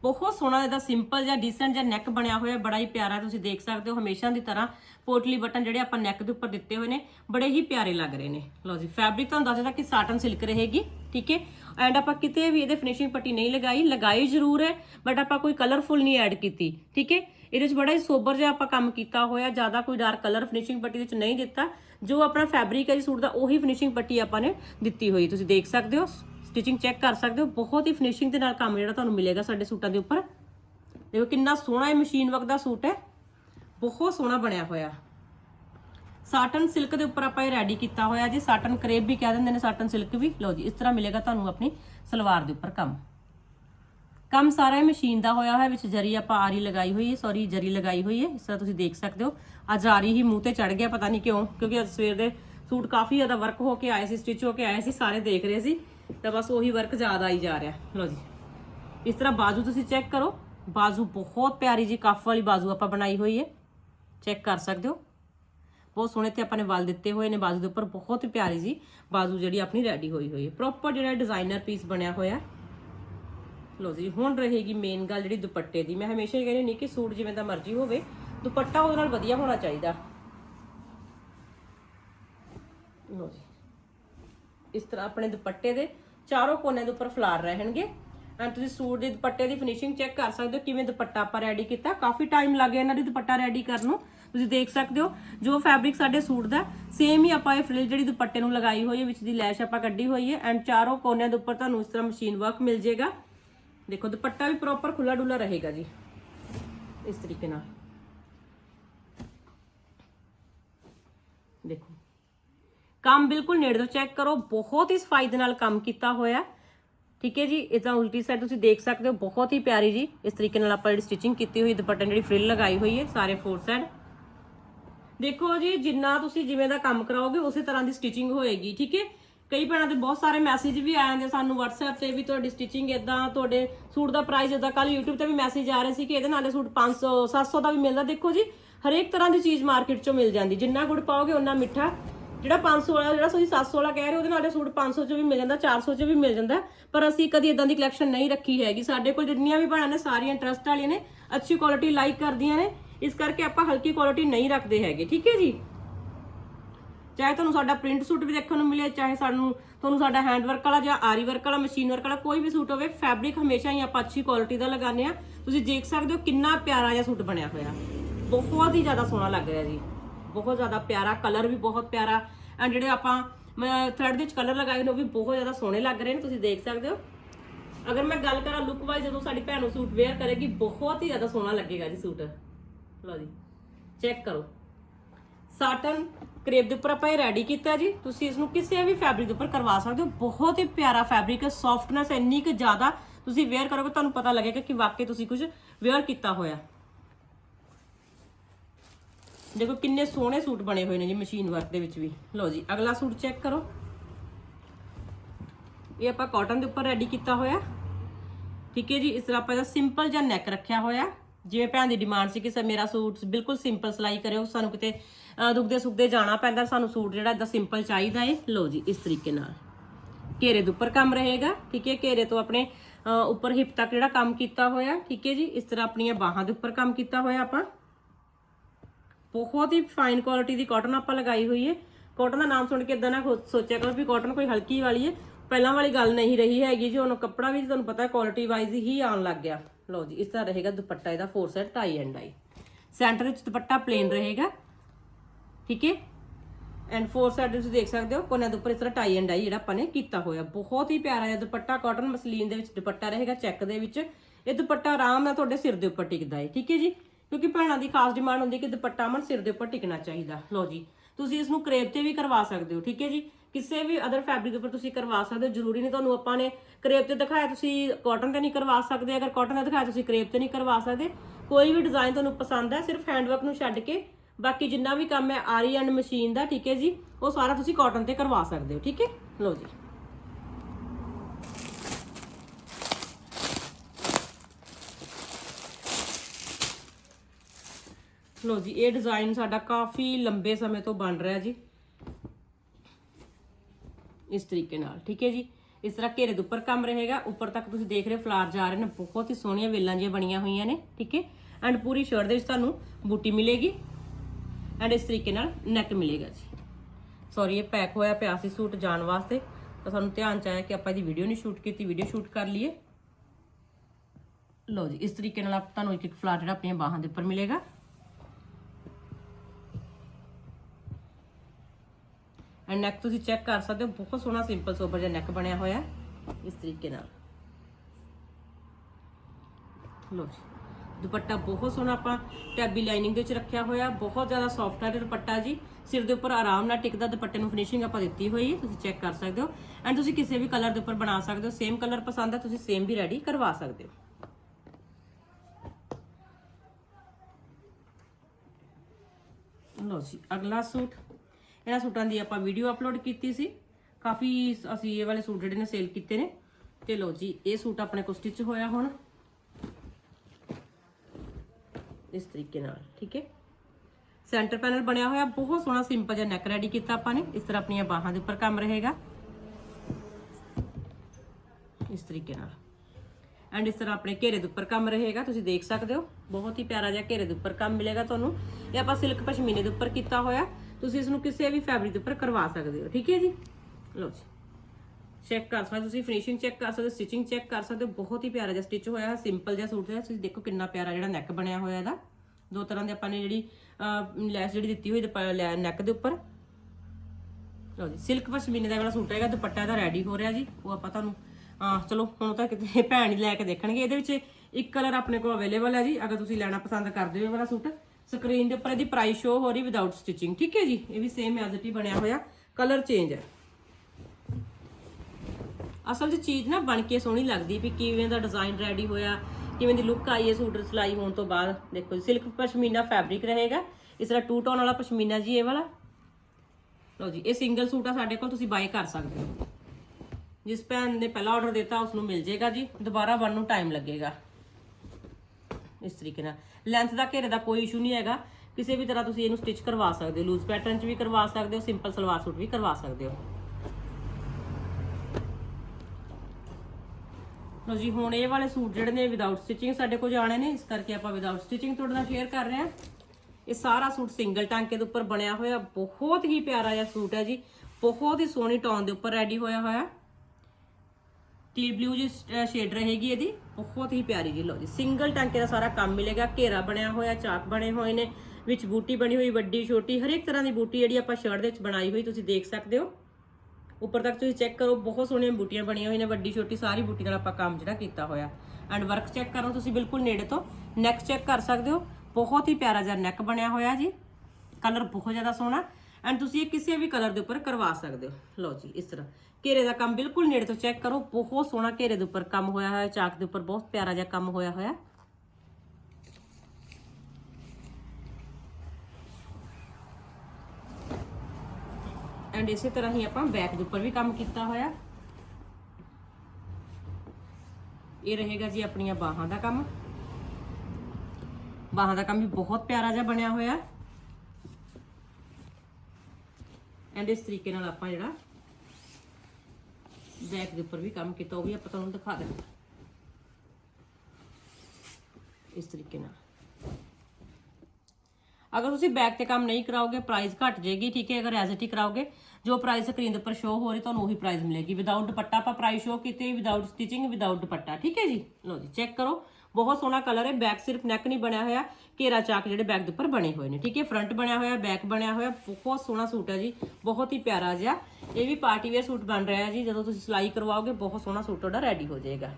ਬਹੁਤ ਸੋਹਣਾ ਇਹਦਾ ਸਿੰਪਲ ਜਾਂ ਡੀਸੈਂਟ ਜਾਂ ਨੈਕ ਬਣਿਆ ਹੋਇਆ, ਬੜਾ ਹੀ ਪਿਆਰਾ ਤੁਸੀਂ ਦੇਖ ਸਕਦੇ ਹੋ, ਹਮੇਸ਼ਾ ਦੀ ਤਰ੍ਹਾਂ ਪੋਟਲੀ ਬਟਨ ਜਿਹੜੇ ਆਪਾਂ ਨੈਕ ਦੇ ਉੱਪਰ ਦਿੱਤੇ ਹੋਏ ਨੇ, ਬੜੇ ਹੀ ਪਿਆਰੇ ਲੱਗ ਰਹੇ ਨੇ। ਲਓ ਜੀ ਫੈਬਰਿਕ ਤੁਹਾਨੂੰ ਦੱਸਦਾ ਕਿ ਸਾਟਨ ਸਿਲਕ ਰਹੇਗੀ, ਠੀਕ ਹੈ? ਐਂਡ ਆਪਾਂ ਕਿਤੇ ਵੀ ਇਹਦੇ ਫਿਨਿਸ਼ਿੰਗ ਪੱਟੀ ਨਹੀਂ ਲਗਾਈ ਲਗਾਈ ਜ਼ਰੂਰ ਹੈ ਬਟ ਆਪਾਂ ਕੋਈ ਕਲਰਫੁਲ ਨਹੀਂ ਐਡ ਕੀਤੀ, ਠੀਕ ਹੈ? ਇਹਦੇ ਵਿੱਚ ਬੜਾ ਹੀ ਸੋਬਰ ਜਿਹਾ ਆਪਾਂ ਕੰਮ ਕੀਤਾ ਹੋਇਆ, ਜ਼ਿਆਦਾ ਕੋਈ ਡਾਰਕ ਕਲਰ ਫਿਨਿਸ਼ਿੰਗ ਪੱਟੀ ਦੇ ਵਿੱਚ ਨਹੀਂ ਦਿੱਤਾ। ਜੋ ਆਪਣਾ ਫੈਬਰਿਕ ਹੈ ਜੀ ਸੂਟ ਦਾ, ਉਹੀ ਫਿਨਿਸ਼ਿੰਗ ਪੱਟੀ ਆਪਾਂ ਨੇ ਦਿੱਤੀ ਹੋਈ, ਤੁਸੀਂ ਦੇਖ ਸਕਦੇ ਹੋ। ਸਟਿਚਿੰਗ ਚੈੱਕ ਕਰ ਸਕਦੇ ਹੋ। ਬਹੁਤ ਹੀ ਫਿਨਿਸ਼ਿੰਗ ਦੇ ਨਾਲ ਕੰਮ ਜਿਹੜਾ ਤੁਹਾਨੂੰ ਮਿਲੇਗਾ ਸਾਡੇ ਸੂਟਾਂ ਦੇ ਉੱਪਰ। ਦੇਖੋ ਕਿੰਨਾ ਸੋਹਣਾ ਇਹ ਮਸ਼ੀਨ ਵਰਕ ਦਾ ਸੂਟ ਹੈ। ਬਹੁਤ ਸੋਹਣਾ ਬਣਿਆ ਹੋਇਆ। ਸਾਟਨ ਸਿਲਕ ਦੇ ਉੱਪਰ ਆਪਾਂ ਇਹ ਰੈਡੀ ਕੀਤਾ ਹੋਇਆ ਜੀ। ਸਾਟਨ ਕਰੇਬ ਵੀ ਕਹਿ ਦਿੰਦੇ ਨੇ ਸਾਟਨ ਸਿਲਕ ਵੀ। ਲਓ ਜੀ, ਇਸ ਤਰ੍ਹਾਂ ਮਿਲੇਗਾ ਤੁਹਾਨੂੰ ਆਪਣੀ ਸਲਵਾਰ ਦੇ ਉੱਪਰ ਕੰਮ। ਕੰਮ ਸਾਰਾ ਹੀ ਮਸ਼ੀਨ ਦਾ ਹੋਇਆ ਹੋਇਆ, ਵਿੱਚ ਜਰੀ ਆਪਾਂ ਆਰੀ ਲਗਾਈ ਹੋਈ ਹੈ। ਸੌਰੀ ਜਰੀ ਲਗਾਈ ਹੋਈ ਹੈ। ਇਸ ਤਰ੍ਹਾਂ ਤੁਸੀਂ ਦੇਖ ਸਕਦੇ ਹੋ। ਅੱਜ ਆਰੀ ਹੀ ਮੂੰਹ ਤੇ ਚੜ ਗਿਆ, ਪਤਾ ਨਹੀਂ ਕਿਉਂ। ਕਿਉਂਕਿ ਅੱਜ ਸਵੇਰ ਦੇ ਸੂਟ ਕਾਫੀ ਜ਼ਿਆਦਾ ਵਰਕ ਹੋ ਕੇ ਆਏ ਸੀ ਸਟਿਚ ਹੋ ਕੇ ਆਏ ਸੀ, ਸਾਰੇ ਦੇਖ ਰਹੇ ਸੀ। ਤਾਂ ਬਸ ਉਹੀ ਵਰਕ ਜ਼ਿਆਦਾ ਆਈ ਜਾ ਰਿਹਾ। ਲਓ ਜੀ। ਇਸ ਤਰ੍ਹਾਂ ਬਾਜ਼ੂ ਤੁਸੀਂ ਚੈੱਕ ਕਰੋ। ਬਾਜ਼ੂ ਬਹੁਤ ਪਿਆਰੀ ਜੀ ਕਫ ਵਾਲੀ ਬਾਜ਼ੂ ਆਪਾਂ ਬਣਾਈ ਹੋਈ ਹੈ। ਚੈੱਕ ਕਰ ਸਕਦੇ ਹੋ। ਬਹੁਤ ਸੋਹਣੇ ਤੇ ਆਪਾਂ ਨੇ ਵਾਲ ਦਿੱਤੇ ਹੋਏ ਨੇ ਬਾਜ਼ੂ ਦੇ ਉੱਪਰ। ਬਹੁਤ ਹੀ ਪਿਆਰੀ ਜੀ ਬਾਜ਼ੂ ਜਿਹੜੀ ਆਪਣੀ ਰੈਡੀ ਹੋਈ ਹੋਈ ਹੈ। ਪ੍ਰੋਪਰ ਜਿਹੜਾ ਡਿਜ਼ਾਈਨਰ ਪੀਸ ਬਣਿਆ ਹੋਇਆ। ਲੋ ਜੀ, ਹੁਣ ਰਹੇਗੀ ਮੇਨ ਗੱਲ ਜਿਹੜੀ ਦੁਪੱਟੇ ਦੀ। ਮੈਂ ਹਮੇਸ਼ਾ ਹੀ ਕਹਿੰਦੀ ਨਹੀਂ ਕਿ ਸੂਟ ਜਿਵੇਂ ਦਾ ਮਰਜ਼ੀ ਹੋਵੇ, ਦੁਪੱਟਾ ਉਹਦੇ ਨਾਲ ਵਧੀਆ ਹੋਣਾ ਚਾਹੀਦਾ। ਲੋ ਜੀ। ਇਸ ਤਰ੍ਹਾਂ ਆਪਣੇ ਦੁਪੱਟੇ ਦੇ ਚਾਰੋਂ ਕੋਨਿਆਂ ਦੇ ਉੱਪਰ ਫਲਾਰ ਰਹਿਣਗੇ। ਐਂਡ ਤੁਸੀਂ ਸੂਟ ਦੇ ਦੁਪੱਟੇ ਦੀ ਫਿਨਿਸ਼ਿੰਗ ਚੈੱਕ ਕਰ ਸਕਦੇ ਹੋ, ਕਿਵੇਂ ਦੁਪੱਟਾ ਆਪਾਂ ਰੈਡੀ ਕੀਤਾ। ਕਾਫੀ ਟਾਈਮ ਲੱਗਿਆ ਇਹਨਾਂ ਦੀ ਦੁਪੱਟਾ ਰੈਡੀ ਕਰਨ ਨੂੰ। ਤੁਸੀਂ ਦੇਖ ਸਕਦੇ ਹੋ, ਜੋ ਫੈਬਰਿਕ ਸਾਡੇ ਸੂਟ ਦਾ ਸੇਮ ਹੀ ਆਪਾਂ ਇਹ ਫ੍ਰਿਲ ਜਿਹੜੀ ਦੁਪੱਟੇ ਨੂੰ ਲਗਾਈ ਹੋਈ ਹੈ, ਵਿੱਚ ਦੀ ਲੈਸ਼ ਆਪਾਂ ਕੱਢੀ ਹੋਈ ਹੈ। ਐਂਡ ਚਾਰੋਂ ਕੋਨਿਆਂ ਦੇ ਉੱਪਰ ਤੁਹਾਨੂੰ ਇਸ ਤਰ੍ਹਾਂ ਮਸ਼ੀਨ ਵਰਕ ਮਿਲ ਜਾਏਗਾ। ਦੇਖੋ, ਦੁਪੱਟਾ ਵੀ ਪ੍ਰੋਪਰ ਖੁੱਲਾ ਡੁੱਲਾ ਰਹੇਗਾ ਜੀ, ਇਸ ਤਰੀਕੇ ਨਾਲ ਦੇਖੋ ਕੰਮ ਬਿਲਕੁਲ ਨੇੜੇ ਤੋਂ ਚੈੱਕ ਕਰੋ, ਬਹੁਤ ਹੀ ਸਫ਼ਾਈ ਦੇ ਨਾਲ ਕੰਮ ਕੀਤਾ ਹੋਇਆ ਠੀਕ ਹੈ ਜੀ, ਇਦਾਂ ਉਲਟੀ ਸਾਈਡ ਤੁਸੀਂ ਦੇਖ ਸਕਦੇ ਹੋ, ਬਹੁਤ ਹੀ ਪਿਆਰੀ ਜੀ। ਇਸ ਤਰੀਕੇ ਨਾਲ ਆਪਾਂ ਜਿਹੜੀ ਸਟਿਚਿੰਗ ਕੀਤੀ ਹੋਈ, ਦੁਪੱਟੇ ਜਿਹੜੀ ਫ੍ਰਿਲ ਲਗਾਈ ਹੋਈ ਹੈ, ਸਾਰੇ ਫੋਰ ਸਾਈਡ ਦੇਖੋ ਜੀ, ਜਿੰਨਾ ਤੁਸੀਂ ਜਿਵੇਂ ਦਾ ਕੰਮ ਕਰਾਓਗੇ, ਉਸੇ ਤਰ੍ਹਾਂ ਦੀ ਸਟਿਚਿੰਗ ਹੋਏਗੀ, ਠੀਕ ਹੈ? ਕਈ ਭੈਣਾਂ ਦੇ ਬਹੁਤ ਸਾਰੇ ਮੈਸੇਜ ਵੀ ਆਏ ਜਾਂਦੇ ਸਾਨੂੰ WhatsApp ਤੇ ਵੀ ਤੁਹਾਡੀ ਸਟਿਚਿੰਗ ਇਦਾਂ ਤੁਹਾਡੇ ਸੂਟ ਦਾ ਪ੍ਰਾਈਸ ਇਦਾਂ ਕੱਲ YouTube ਤੇ ਵੀ ਮੈਸੇਜ ਆ ਰਹੇ ਸੀ ਕਿ ਇਹਦੇ ਨਾਲ ਇਹ ਸੂਟ 500 700 ਦਾ ਵੀ ਮਿਲਦਾ। ਦੇਖੋ ਜੀ, ਹਰੇਕ ਤਰ੍ਹਾਂ ਦੀ ਚੀਜ਼ ਮਾਰਕੀਟ 'ਚੋਂ ਮਿਲ ਜਾਂਦੀ। ਜਿੰਨਾ ਗੁੜ ਪਾਓਗੇ ਉਨਾ ਮਿੱਠਾ ਜਿਹੜਾ 500 ਵਾਲਾ, ਜਿਹੜਾ ਤੁਸੀਂ 700 ਵਾਲਾ ਕਹਿ ਰਹੇ ਹੋ, ਉਹਦੇ ਨਾਲ ਇਹ ਸੂਟ 500 'ਚ ਵੀ ਮਿਲ ਜਾਂਦਾ 400 'ਚ ਵੀ ਮਿਲ ਜਾਂਦਾ। ਪਰ ਅਸੀਂ ਕਦੀ ਇਦਾਂ ਦੀ ਕਲੈਕਸ਼ਨ ਨਹੀਂ ਰੱਖੀ ਹੈਗੀ। ਸਾਡੇ ਕੋਲ ਜਿੰਨੀਆਂ ਵੀ ਭੈਣਾਂ ਨੇ, ਸਾਰੀਆਂ ਇੰਟਰਸਟ ਵਾਲੀਆਂ ਨੇ, ਅੱਛੀ ਕੁਆਲਿਟੀ ਲਾਈਕ ਕਰਦੀਆਂ ਨੇ। ਇਸ ਕਰਕੇ ਆਪਾਂ ਹਲਕੀ ਕੁਆਲਿਟੀ ਨਹੀਂ ਰੱਖਦੇ ਹੈਗੇ। ਠੀਕ ਹੈ ਜੀ? ਚਾਹੇ ਤੁਹਾਨੂੰ ਸਾਡਾ ਪ੍ਰਿੰਟ ਸੂਟ ਵੀ ਦੇਖਣ ਨੂੰ ਮਿਲੇ, ਚਾਹੇ ਸਾਨੂੰ, ਤੁਹਾਨੂੰ ਸਾਡਾ ਹੈਂਡ ਵਰਕ ਵਾਲਾ ਜਾਂ ਆਰੀ ਵਰਕ ਵਾਲਾ ਮਸ਼ੀਨ ਵਰਕ ਵਾਲਾ, ਕੋਈ ਵੀ ਸੂਟ ਹੋਵੇ ਫੈਬਰਿਕ ਹਮੇਸ਼ਾ ਹੀ ਆਪਾਂ ਅੱਛੀ ਕੁਆਲਿਟੀ ਦਾ ਲਗਾਉਂਦੇ ਆ ਤੁਸੀਂ ਦੇਖ ਸਕਦੇ ਹੋ ਕਿੰਨਾ ਪਿਆਰਾ ਜਿਹਾ ਸੂਟ ਬਣਿਆ ਹੋਇਆ। ਬਹੁਤ ਹੀ ਜ਼ਿਆਦਾ ਸੋਹਣਾ ਲੱਗ ਰਿਹਾ ਜੀ। ਬਹੁਤ ਜ਼ਿਆਦਾ ਪਿਆਰਾ ਕਲਰ ਵੀ ਬਹੁਤ ਪਿਆਰਾ। ਐਂਡ ਜਿਹੜੇ ਆਪਾਂ ਥਰੈਡ ਦੇ ਵਿੱਚ ਕਲਰ ਲਗਾਏ ਨੇ, ਉਹ ਵੀ ਬਹੁਤ ਜ਼ਿਆਦਾ ਸੋਹਣੇ ਲੱਗ ਰਹੇ ਨੇ, ਤੁਸੀਂ ਦੇਖ ਸਕਦੇ ਹੋ। ਅਗਰ ਮੈਂ ਗੱਲ ਕਰਾਂ ਲੁੱਕ ਵਾਈਜ਼ ਜਦੋਂ ਸਾਡੀ ਭੈਣ ਨੂੰ ਸੂਟ ਵੇਅਰ ਕਰੇਗੀ, ਬਹੁਤ ਹੀ ਜ਼ਿਆਦਾ ਸੋਹਣਾ ਲੱਗੇਗਾ ਜੀ ਸੂਟ। ਲਓ ਜੀ ਚੈੱਕ ਕਰੋ। ਸਾਟਨ ਕਰੇਪ ਦੇ ਉੱਪਰ ਆਪਾਂ ਇਹ ਰੈਡੀ ਕੀਤਾ ਜੀ। ਤੁਸੀਂ ਇਸ ਨੂੰ ਕਿਸੇ ਵੀ ਫੈਬਰਿਕ ਦੇ ਉੱਪਰ ਕਰਵਾ ਸਕਦੇ ਹੋ। ਬਹੁਤ ਹੀ ਪਿਆਰਾ ਫੈਬਰਿਕ ਹੈ ਸੌਫਟਨੈਸ ਇੰਨੀ ਕਿ ਜ਼ਿਆਦਾ ਤੁਸੀਂ ਵੇਅਰ ਕਰੋਗੇ, ਤੁਹਾਨੂੰ ਪਤਾ ਲੱਗੇਗਾ ਕਿ ਵਾਕਈ ਤੁਸੀਂ ਕੁਝ ਵੇਅਰ ਕੀਤਾ ਹੋਇਆ। ਦੇਖੋ ਕਿੰਨੇ ਸੋਹਣੇ ਸੂਟ ਬਣੇ ਹੋਏ ਨੇ ਜੀ ਮਸ਼ੀਨ ਵਰਕ ਦੇ ਵਿੱਚ ਵੀ। ਲਓ ਜੀ, ਅਗਲਾ ਸੂਟ ਚੈੱਕ ਕਰੋ। ਇਹ ਆਪਾਂ ਕਾਟਨ ਦੇ ਉੱਪਰ ਰੈਡੀ ਕੀਤਾ ਹੋਇਆ। ਠੀਕ ਹੈ ਜੀ, ਇਸ ਤਰ੍ਹਾਂ ਆਪਾਂ ਇਹਦਾ ਸਿੰਪਲ ਜਿਹਾ ਨੈਕ ਰੱਖਿਆ ਹੋਇਆ। ਜਿਵੇਂ ਭੈਣ ਦੀ ਡਿਮਾਂਡ ਸੀ ਕਿ ਸਰ ਮੇਰਾ ਸੂਟ ਬਿਲਕੁਲ ਸਿੰਪਲ ਸਿਲਾਈ ਕਰਿਓ, ਸਾਨੂੰ ਕਿਤੇ ਦੁਖਦੇ ਸੁਖਦੇ ਜਾਣਾ ਪੈਂਦਾ, ਸਾਨੂੰ ਸੂਟ ਜਿਹੜਾ ਇਦਾਂ ਸਿੰਪਲ ਚਾਹੀਦਾ ਏ। ਲਓ ਜੀ, ਇਸ ਤਰੀਕੇ ਨਾਲ। ਘੇਰੇ ਦੇ ਉੱਪਰ ਕੰਮ ਰਹੇਗਾ, ਠੀਕ ਹੈ, ਘੇਰੇ ਤੋਂ ਆਪਣੇ ਉੱਪਰ ਹਿਪ ਤੱਕ ਜਿਹੜਾ ਕੰਮ ਕੀਤਾ ਹੋਇਆ। ਠੀਕ ਹੈ ਜੀ, ਇਸ ਤਰ੍ਹਾਂ ਆਪਣੀਆਂ ਬਾਹਾਂ ਦੇ ਉੱਪਰ ਕੰਮ ਕੀਤਾ ਹੋਇਆ ਆਪਾਂ। ਬਹੁਤ ਹੀ ਫਾਈਨ ਕੁਆਲਿਟੀ ਦੀ ਕਾਟਨ ਆਪਾਂ ਲਗਾਈ ਹੋਈ ਹੈ ਕਾਟਨ ਦਾ ਨਾਮ ਸੁਣ ਕੇ ਇਦਾਂ ਨਾ ਸੋਚਿਆ ਕਰੋ ਵੀ ਕਾਟਨ ਕੋਈ ਹਲਕੀ ਵਾਲੀ ਹੈ ਪਹਿਲਾਂ ਵਾਲੀ ਗੱਲ ਨਹੀਂ ਰਹੀ ਹੈਗੀ ਜੀ ਉਹਨੂੰ ਕੱਪੜਾ ਵੀ ਤੁਹਾਨੂੰ ਪਤਾ ਕੁਆਲਿਟੀ ਵਾਈਜ਼ ਹੀ ਆਉਣ ਲੱਗ ਗਿਆ। ਲਓ ਜੀ, ਇਸ ਤਰ੍ਹਾਂ ਰਹੇਗਾ ਦੁਪੱਟਾ, ਇਹਦਾ ਫੋਰ ਸਾਈਡ ਟਾਈ ਐਂਡ ਆਈ ਸੈਂਟਰ ਵਿੱਚ ਦੁਪੱਟਾ ਪਲੇਨ ਰਹੇਗਾ। ਠੀਕ ਹੈ ਐਂਡ ਫੋਰ ਸਾਈਡ ਤੁਸੀਂ ਦੇਖ ਸਕਦੇ ਹੋ ਕੋਨੇ ਦੇ ਉੱਪਰ ਇਸ ਤਰ੍ਹਾਂ ਟਾਈ ਐਂਡ ਆਈ ਜਿਹੜਾ ਆਪਾਂ ਨੇ ਕੀਤਾ ਹੋਇਆ। ਬਹੁਤ ਹੀ ਪਿਆਰਾ ਜਿਹਾ ਦੁਪੱਟਾ ਕਾਟਨ ਮਸਲੀਨ ਦੇ ਵਿੱਚ ਦੁਪੱਟਾ ਰਹੇਗਾ ਚੈੱਕ ਦੇ ਵਿੱਚ। ਇਹ ਦੁਪੱਟਾ ਆਰਾਮ ਨਾਲ ਤੁਹਾਡੇ ਸਿਰ ਦੇ ਉੱਪਰ ਟਿਕਦਾ ਹੈ ਠੀਕ ਹੈ ਜੀ? ਕਿਉਂਕਿ ਭੈਣਾਂ ਦੀ ਖਾਸ ਡਿਮਾਂਡ ਹੁੰਦੀ ਕਿ ਦੁਪੱਟਾ ਮਨ ਸਿਰ ਦੇ ਉੱਪਰ ਟਿਕਣਾ ਚਾਹੀਦਾ। ਲਓ ਜੀ, ਤੁਸੀਂ ਇਸ ਨੂੰ ਕਰੇਪ ਤੇ ਵੀ ਕਰਵਾ ਸਕਦੇ ਹੋ, ਠੀਕ ਹੈ ਜੀ? ਕਿਸੇ ਵੀ ਅਦਰ ਫੈਬਰਿਕ ਉੱਪਰ ਤੁਸੀਂ ਕਰਵਾ ਸਕਦੇ ਹੋ, ਜ਼ਰੂਰੀ ਨਹੀਂ ਤੁਹਾਨੂੰ ਆਪਾਂ ਨੇ ਕਰੇਪ ਤੇ ਦਿਖਾਇਆ, ਤੁਸੀਂ ਕਾਟਨ ਤੇ ਨਹੀਂ ਕਰਵਾ ਸਕਦੇ। ਅਗਰ ਕਾਟਨ ਤੇ ਦਿਖਾਇਆ, ਤੁਸੀਂ ਕਰੇਪ ਤੇ ਨਹੀਂ ਕਰਵਾ ਸਕਦੇ। ਕੋਈ ਵੀ ਡਿਜ਼ਾਈਨ ਤੁਹਾਨੂੰ ਪਸੰਦ ਹੈ, ਸਿਰਫ ਹੈਂਡਵਰਕ ਨੂੰ ਛੱਡ ਕੇ ਬਾਕੀ ਜਿੰਨਾ ਵੀ ਕੰਮ ਹੈ, ਆਰੀ ਐਂਡ ਮਸ਼ੀਨ ਦਾ, ਠੀਕ ਹੈ ਜੀ? ਉਹ ਸਾਰਾ ਤੁਸੀਂ ਕਾਟਨ ਤੇ ਕਰਵਾ ਸਕਦੇ ਹੋ, ਠੀਕ ਹੈ? ਲਓ ਜੀ। ਲੋ ਜੀ, ਇਹ ਡਿਜ਼ਾਈਨ ਸਾਡਾ ਕਾਫੀ ਲੰਬੇ ਸਮੇਂ ਤੋਂ ਬਣ ਰਿਹਾ ਜੀ। ਇਸ ਤਰੀਕੇ ਨਾਲ, ਠੀਕ ਹੈ ਜੀ? ਇਸ ਤਰ੍ਹਾਂ ਘੇਰੇ ਦੇ ਉੱਪਰ ਕੰਮ ਰਹੇਗਾ। ਉੱਪਰ ਤੱਕ ਤੁਸੀਂ ਦੇਖ ਰਹੇ ਹੋ, ਫਲਾਰ ਜਾ ਰਹੇ ਨੇ, ਬਹੁਤ ਹੀ ਸੋਹਣੀਆਂ ਵੇਲਾਂ ਜਿਹੀਆਂ ਬਣੀਆਂ ਹੋਈਆਂ ਨੇ, ਠੀਕ ਹੈ? ਐਂਡ ਪੂਰੀ ਸ਼ਰਟ ਦੇ ਵਿੱਚ ਤੁਹਾਨੂੰ ਬੂਟੀ ਮਿਲੇਗੀ। ਐਂਡ ਇਸ ਤਰੀਕੇ ਨਾਲ ਨੈਕ ਮਿਲੇਗਾ ਜੀ। ਸੌਰੀ ਇਹ ਪੈਕ ਹੋਇਆ ਪਿਆ ਸੀ ਸੂਟ ਜਾਣ ਵਾਸਤੇ। ਤਾਂ ਸਾਨੂੰ ਧਿਆਨ ਚ ਆਇਆ ਕਿ ਆਪਾਂ ਇਹਦੀ ਵੀਡੀਓ ਨਹੀਂ ਸ਼ੂਟ ਕੀਤੀ ਵੀਡੀਓ ਸ਼ੂਟ ਕਰ ਲਈਏ। ਲਓ ਜੀ, ਇਸ ਤਰੀਕੇ ਨਾਲ ਆਪ ਤੁਹਾਨੂੰ ਇੱਕ ਇੱਕ ਫਲਾਰ ਜਿਹੜਾ ਆਪਣੀਆਂ ਬਾਹਾਂ ਦੇ ਉੱਪਰ ਮਿਲੇਗਾ। ਐਂਡ ਨੈਕ ਤੁਸੀਂ ਚੈੱਕ ਕਰ ਸਕਦੇ ਹੋ, ਬਹੁਤ ਸੋਹਣਾ ਸਿੰਪਲ ਸੋਬਰ ਜਿਹਾ ਨੈਕ ਬਣਿਆ ਹੋਇਆ ਇਸ ਤਰੀਕੇ ਨਾਲ। ਲੋ ਜੀ, ਦੁਪੱਟਾ ਬਹੁਤ ਸੋਹਣਾ ਆਪਾਂ ਟੈਬੀ ਲਾਈਨਿੰਗ ਦੇ ਵਿੱਚ ਰੱਖਿਆ ਹੋਇਆ, ਬਹੁਤ ਜ਼ਿਆਦਾ ਸੌਫਟ ਹੈ ਦੁਪੱਟਾ ਜੀ। ਸਿਰ ਦੇ ਉੱਪਰ ਆਰਾਮ ਨਾਲ ਟਿਕਦਾ ਦੁਪੱਟੇ ਨੂੰ ਫਿਨਿਸ਼ਿੰਗ ਆਪਾਂ ਦਿੱਤੀ ਹੋਈ ਹੈ, ਤੁਸੀਂ ਚੈੱਕ ਕਰ ਸਕਦੇ ਹੋ। ਐਂਡ ਤੁਸੀਂ ਕਿਸੇ ਵੀ ਕਲਰ ਦੇ ਉੱਪਰ ਬਣਾ ਸਕਦੇ ਹੋ ਸੇਮ ਕਲਰ ਪਸੰਦ ਹੈ, ਤੁਸੀਂ ਸੇਮ ਵੀ ਰੈਡੀ ਕਰਵਾ ਸਕਦੇ ਹੋ। ਲੋ ਜੀ, ਅਗਲਾ ਸੂਟ ਇਹਨਾਂ ਸੂਟਾਂ ਦੀ ਆਪਾਂ ਵੀਡੀਓ ਅਪਲੋਡ ਕੀਤੀ ਸੀ। ਕਾਫੀ ਅਸੀਂ ਇਹ ਵਾਲੇ ਸੂਟ ਜਿਹੜੇ ਨੇ ਸੇਲ ਕੀਤੇ ਨੇ। ਤੇ ਲੋ ਜੀ, ਇਹ ਸੂਟ ਆਪਣੇ ਕੋਲ ਸਟਿਚ ਹੋਇਆ ਹੁਣ। ਇਸ ਤਰੀਕੇ ਨਾਲ, ਠੀਕ ਹੈ? ਸੈਂਟਰ ਪੈਨਲ ਬਣਿਆ ਹੋਇਆ, ਬਹੁਤ ਸੋਹਣਾ ਸਿੰਪਲ ਜਿਹਾ ਨੈਕ ਰੈਡੀ ਕੀਤਾ ਆਪਾਂ ਨੇ। ਇਸ ਤਰ੍ਹਾਂ ਆਪਣੀਆਂ ਬਾਹਾਂ ਦੇ ਉੱਪਰ ਕੰਮ ਰਹੇਗਾ। ਇਸ ਤਰੀਕੇ ਨਾਲ। ਐਂਡ ਇਸ ਤਰ੍ਹਾਂ ਆਪਣੇ ਘੇਰੇ ਦੇ ਉੱਪਰ ਕੰਮ ਰਹੇਗਾ, ਤੁਸੀਂ ਦੇਖ ਸਕਦੇ ਹੋ। ਬਹੁਤ ਹੀ ਪਿਆਰਾ ਜਿਹਾ ਘੇਰੇ ਦੇ ਉੱਪਰ ਕੰਮ ਮਿਲੇਗਾ ਤੁਹਾਨੂੰ। ਇਹ ਆਪਾਂ ਸਿਲਕ ਪਸ਼ਮੀਨੇ ਦੇ ਉੱਪਰ ਕੀਤਾ ਹੋਇਆ। ਤੁਸੀਂ ਇਸ ਨੂੰ ਕਿਸੇ ਵੀ ਫੈਬਰਿਕ ਦੇ ਉੱਪਰ ਕਰਵਾ ਸਕਦੇ ਹੋ, ਠੀਕ ਹੈ ਜੀ? ਲਓ ਜੀ। ਚੈੱਕ ਕਰ ਸਕਦੇ ਤੁਸੀਂ ਫਿਨਿਸ਼ਿੰਗ ਚੈੱਕ ਕਰ ਸਕਦੇ ਹੋ ਸਟਿਚਿੰਗ ਚੈੱਕ ਕਰ ਸਕਦੇ ਹੋ, ਬਹੁਤ ਹੀ ਪਿਆਰਾ ਜਿਹਾ ਸਟਿਚ ਹੋਇਆ ਹੈ ਸਿੰਪਲ ਜਿਹਾ ਸੂਟ ਹੈ ਤੁਸੀਂ ਦੇਖੋ ਕਿੰਨਾ ਪਿਆਰਾ ਜਿਹੜਾ ਨੈਕ ਬਣਿਆ ਹੋਇਆ ਇਹਦਾ। ਦੋ ਤਰ੍ਹਾਂ ਦੇ ਆਪਾਂ ਨੇ ਜਿਹੜੀ ਲੈਸ ਜਿਹੜੀ ਦਿੱਤੀ ਹੋਈ ਨੈਕ ਦੇ ਉੱਪਰ। ਲਓ ਜੀ ਸਿਲਕ ਪਸ਼ਮੀਨੇ ਦਾ ਵਾਲਾ ਸੂਟ ਹੈਗਾ, ਦੁਪੱਟਾ ਇਹਦਾ ਰੈਡੀ ਹੋ ਰਿਹਾ ਜੀ। ਉਹ ਆਪਾਂ ਤੁਹਾਨੂੰ ਆ ਚਲੋ, ਹੁਣ ਤਾਂ ਕਿਤੇ ਭੈਣ ਹੀ ਲੈ ਕੇ ਦੇਖਣਗੇ। ਇਹਦੇ ਵਿੱਚ ਇੱਕ ਕਲਰ ਆਪਣੇ ਕੋਲ ਅਵੇਲੇਬਲ ਹੈ ਜੀ, ਅਗਰ ਤੁਸੀਂ ਲੈਣਾ ਪਸੰਦ ਕਰਦੇ ਹੋ ਇਹ ਵਾਲਾ ਸੂਟ। ਸਕਰੀਨ ਦੇ ਉੱਪਰ ਇਹਦੀ ਪ੍ਰਾਈਸ ਸ਼ੋ ਹੋ ਰਹੀ ਵਿਦਆਊਟ ਸਟਿਚਿੰਗ ਠੀਕ ਹੈ ਜੀ? ਇਹ ਵੀ ਸੇਮ ਐਜ਼ ਇਟ ਹੀ ਬਣਿਆ ਹੋਇਆ। ਕਲਰ ਚੇਂਜ ਹੈ। ਅਸਲ 'ਚ ਚੀਜ਼ ਨਾ ਬਣ ਕੇ ਸੋਹਣੀ ਲੱਗਦੀ ਵੀ ਕਿਵੇਂ ਦਾ ਡਿਜ਼ਾਈਨ ਰੈਡੀ ਹੋਇਆ, ਕਿਵੇਂ ਦੀ ਲੁੱਕ ਆਈ ਹੈ ਸੂਟ ਸਿਲਾਈ ਹੋਣ ਤੋਂ ਬਾਅਦ। ਦੇਖੋ ਜੀ ਸਿਲਕ ਪਸ਼ਮੀਨਾ ਫੈਬਰਿਕ ਰਹੇਗਾ। ਇਸ ਤਰ੍ਹਾਂ ਟੂ ਟੋਨ ਵਾਲਾ ਪਸ਼ਮੀਨਾ ਜੀ ਇਹ ਵਾਲਾ। ਲਓ ਜੀ, ਇਹ ਸਿੰਗਲ ਸੂਟ ਆ ਸਾਡੇ ਕੋਲ, ਤੁਸੀਂ ਬਾਈ ਕਰ ਸਕਦੇ ਹੋ। ਜਿਸ ਭੈਣ ਨੇ ਪਹਿਲਾ ਆਰਡਰ ਦਿੱਤਾ ਉਸ ਨੂੰ ਮਿਲ ਜਾਏਗਾ ਜੀ। ਦੁਬਾਰਾ ਬਣਨ ਨੂੰ ਟਾਈਮ ਲੱਗੇਗਾ। ਇਸ ਤਰੀਕੇ ਨਾਲ। ਲੈਂਥ ਦਾ ਘੇਰੇ ਦਾ ਕੋਈ ਇਸ਼ੂ ਨਹੀਂ ਹੈਗਾ। ਕਿਸੇ ਵੀ ਤਰ੍ਹਾਂ ਤੁਸੀਂ ਇਹਨੂੰ ਸਟਿਚ ਕਰਵਾ ਸਕਦੇ ਹੋ। ਲੂਜ਼ ਪੈਟਰਨ 'ਚ ਵੀ ਕਰਵਾ ਸਕਦੇ ਹੋ ਸਿੰਪਲ ਸਲਵਾਰ ਸੂਟ ਵੀ ਕਰਵਾ ਸਕਦੇ ਹੋ। ਲੋ ਜੀ, ਹੁਣ ਇਹ ਵਾਲੇ ਸੂਟ ਜਿਹੜੇ ਨੇ ਵਿਦਆਊਟ ਸਟਿਚਿੰਗ ਸਾਡੇ ਕੋਲ ਜਾਣੇ ਨੇ। ਇਸ ਕਰਕੇ ਆਪਾਂ ਵਿਦਆਊਟ ਸਟਿਚਿੰਗ ਤੁਹਾਡੇ ਨਾਲ ਸ਼ੇਅਰ ਕਰ ਰਹੇ ਹਾਂ। ਇਹ ਸਾਰਾ ਸੂਟ ਸਿੰਗਲ ਟਾਂਕੇ ਦੇ ਉੱਪਰ ਬਣਿਆ ਹੋਇਆ। ਬਹੁਤ ਹੀ ਪਿਆਰਾ ਜਿਹਾ ਸੂਟ ਹੈ ਜੀ। ਬਹੁਤ ਹੀ ਸੋਹਣੀ ਟੌਨ ਦੇ ਉੱਪਰ ਰੈਡੀ ਹੋਇਆ ਹੋਇਆ। ਟੀ ਬਲੂ ਜੀ ਸ਼ੇਡ ਰਹੇਗੀ ਇਹਦੀ। ਬਹੁਤ ਹੀ ਪਿਆਰੀ ਜੀ ਲੋ ਜੀ। ਸਿੰਗਲ ਟਾਂਕੇ ਦਾ ਸਾਰਾ ਕੰਮ ਮਿਲੇਗਾ। ਘੇਰਾ ਬਣਿਆ ਹੋਇਆ, ਚਾਕ ਬਣੇ ਹੋਏ ਨੇ, ਵਿੱਚ ਬੂਟੀ ਬਣੀ ਹੋਈ, ਵੱਡੀ, ਛੋਟੀ, ਹਰੇਕ ਤਰ੍ਹਾਂ ਦੀ ਬੂਟੀ ਜਿਹੜੀ ਆਪਾਂ ਸ਼ਰਟ ਦੇ ਵਿੱਚ ਬਣਾਈ ਹੋਈ, ਤੁਸੀਂ ਦੇਖ ਸਕਦੇ ਹੋ। ਉੱਪਰ ਤੱਕ ਤੁਸੀਂ ਚੈੱਕ ਕਰੋ, ਬਹੁਤ ਸੋਹਣੀਆਂ ਬੂਟੀਆਂ ਬਣੀਆਂ ਹੋਈਆਂ ਨੇ, ਵੱਡੀ, ਛੋਟੀ, ਸਾਰੀ ਬੂਟੀ ਨਾਲ ਆਪਾਂ ਕੰਮ ਜਿਹੜਾ ਕੀਤਾ ਹੋਇਆ। ਐਂਡ ਵਰਕ ਚੈੱਕ ਕਰੋ ਤੁਸੀਂ ਬਿਲਕੁਲ ਨੇੜੇ ਤੋਂ। ਨੈਕ ਚੈੱਕ ਕਰ ਸਕਦੇ ਹੋ। ਬਹੁਤ ਹੀ ਪਿਆਰਾ ਜਿਹਾ ਨੈਕ ਬਣਿਆ ਹੋਇਆ ਜੀ। ਕਲਰ ਬਹੁਤ ਜ਼ਿਆਦਾ ਸੋਹਣਾ। ਐਂਡ ਤੁਸੀਂ ਇਹ ਕਿਸੇ ਵੀ ਕਲਰ ਦੇ ਉੱਪਰ ਕਰਵਾ ਸਕਦੇ ਹੋ। ਲਓ ਜੀ, ਇਸ ਤਰ੍ਹਾਂ। ਘੇਰੇ ਦਾ ਕੰਮ ਬਿਲਕੁਲ ਨੇੜੇ ਤੋਂ ਚੈੱਕ ਕਰੋ, ਬਹੁਤ ਸੋਹਣਾ ਘੇਰੇ ਦੇ ਉੱਪਰ ਕੰਮ ਹੋਇਆ ਹੋਇਆ, ਚਾਕ ਦੇ ਉੱਪਰ ਬਹੁਤ ਪਿਆਰਾ ਜਿਹਾ ਕੰਮ ਹੋਇਆ ਹੋਇਆ। ਐਂਡ ਇਸੇ ਤਰ੍ਹਾਂ ਹੀ ਆਪਾਂ ਬੈਕ ਦੇ ਉੱਪਰ ਵੀ ਕੰਮ ਕੀਤਾ ਹੋਇਆ। ਇਹ ਰਹੇਗਾ ਜੀ ਆਪਣੀਆਂ ਬਾਹਾਂ ਦਾ ਕੰਮ। ਬਾਹਾਂ ਦਾ ਕੰਮ ਵੀ ਬਹੁਤ ਪਿਆਰਾ ਜਿਹਾ ਬਣਿਆ ਹੋਇਆ। ਐਂਡ ਇਸ ਤਰੀਕੇ ਨਾਲ ਆਪਾਂ ਜਿਹੜਾ ਬੈਕ ਦੇ ਉੱਪਰ ਵੀ ਕੰਮ ਕੀਤਾ, ਉਹ ਵੀ ਆਪਾਂ ਤੁਹਾਨੂੰ ਦਿਖਾ ਦਿੰਦੇ ਇਸ ਤਰੀਕੇ ਨਾਲ। ਅਗਰ ਤੁਸੀਂ ਬੈਕ ਤੇ ਕੰਮ ਨਹੀਂ ਕਰਾਓਗੇ ਪ੍ਰਾਈਸ ਘਟ ਜਾਏਗੀ, ਠੀਕ ਹੈ? ਅਗਰ ਐਜ਼ ਇਟ ਹੀ ਕਰਾਓਗੇ, ਜੋ ਪ੍ਰਾਈਸ ਸਕਰੀਨ ਦੇ ਉੱਪਰ ਸ਼ੋ ਹੋ ਰਹੀ, ਤੁਹਾਨੂੰ ਉਹੀ ਪ੍ਰਾਈਸ ਮਿਲੇਗੀ। ਵਿਦਆਊਟ ਦੁਪੱਟਾ ਆਪਾਂ ਪ੍ਰਾਈਸ ਸ਼ੋ ਕੀਤੇ ਵਿਦਆਊਟ ਸਟਿਚਿੰਗ ਵਿਦਆਊਟ ਦੁਪੱਟਾ, ਠੀਕ ਹੈ ਜੀ? ਲਓ ਜੀ ਚੈੱਕ ਕਰੋ। ਬਹੁਤ ਸੋਹਣਾ ਕਲਰ ਹੈ ਬੈਕ ਸਿਰਫ ਨੈਕ ਨਹੀਂ ਬਣਿਆ ਹੋਇਆ, ਘੇਰਾ ਚਾਕ ਜਿਹੜੇ ਬੈਕ ਦੇ ਉੱਪਰ ਬਣੇ ਹੋਏ ਨੇ, ਠੀਕ ਹੈ? ਫਰੰਟ ਬਣਿਆ ਹੋਇਆ ਬੈਕ ਬਣਿਆ ਹੋਇਆ, ਬਹੁਤ ਸੋਹਣਾ ਸੂਟ ਹੈ ਜੀ, ਬਹੁਤ ਹੀ ਪਿਆਰਾ ਜਿਹਾ। ਇਹ ਵੀ ਪਾਰਟੀ ਵੇਅਰ ਸੂਟ ਬਣ ਰਿਹਾ ਹੈ ਜੀ, ਜਦੋਂ ਤੁਸੀਂ ਸਿਲਾਈ ਕਰਵਾਓਗੇ, ਬਹੁਤ ਸੋਹਣਾ ਸੂਟ ਤੁਹਾਡਾ ਰੈਡੀ ਹੋ ਜਾਏਗਾ।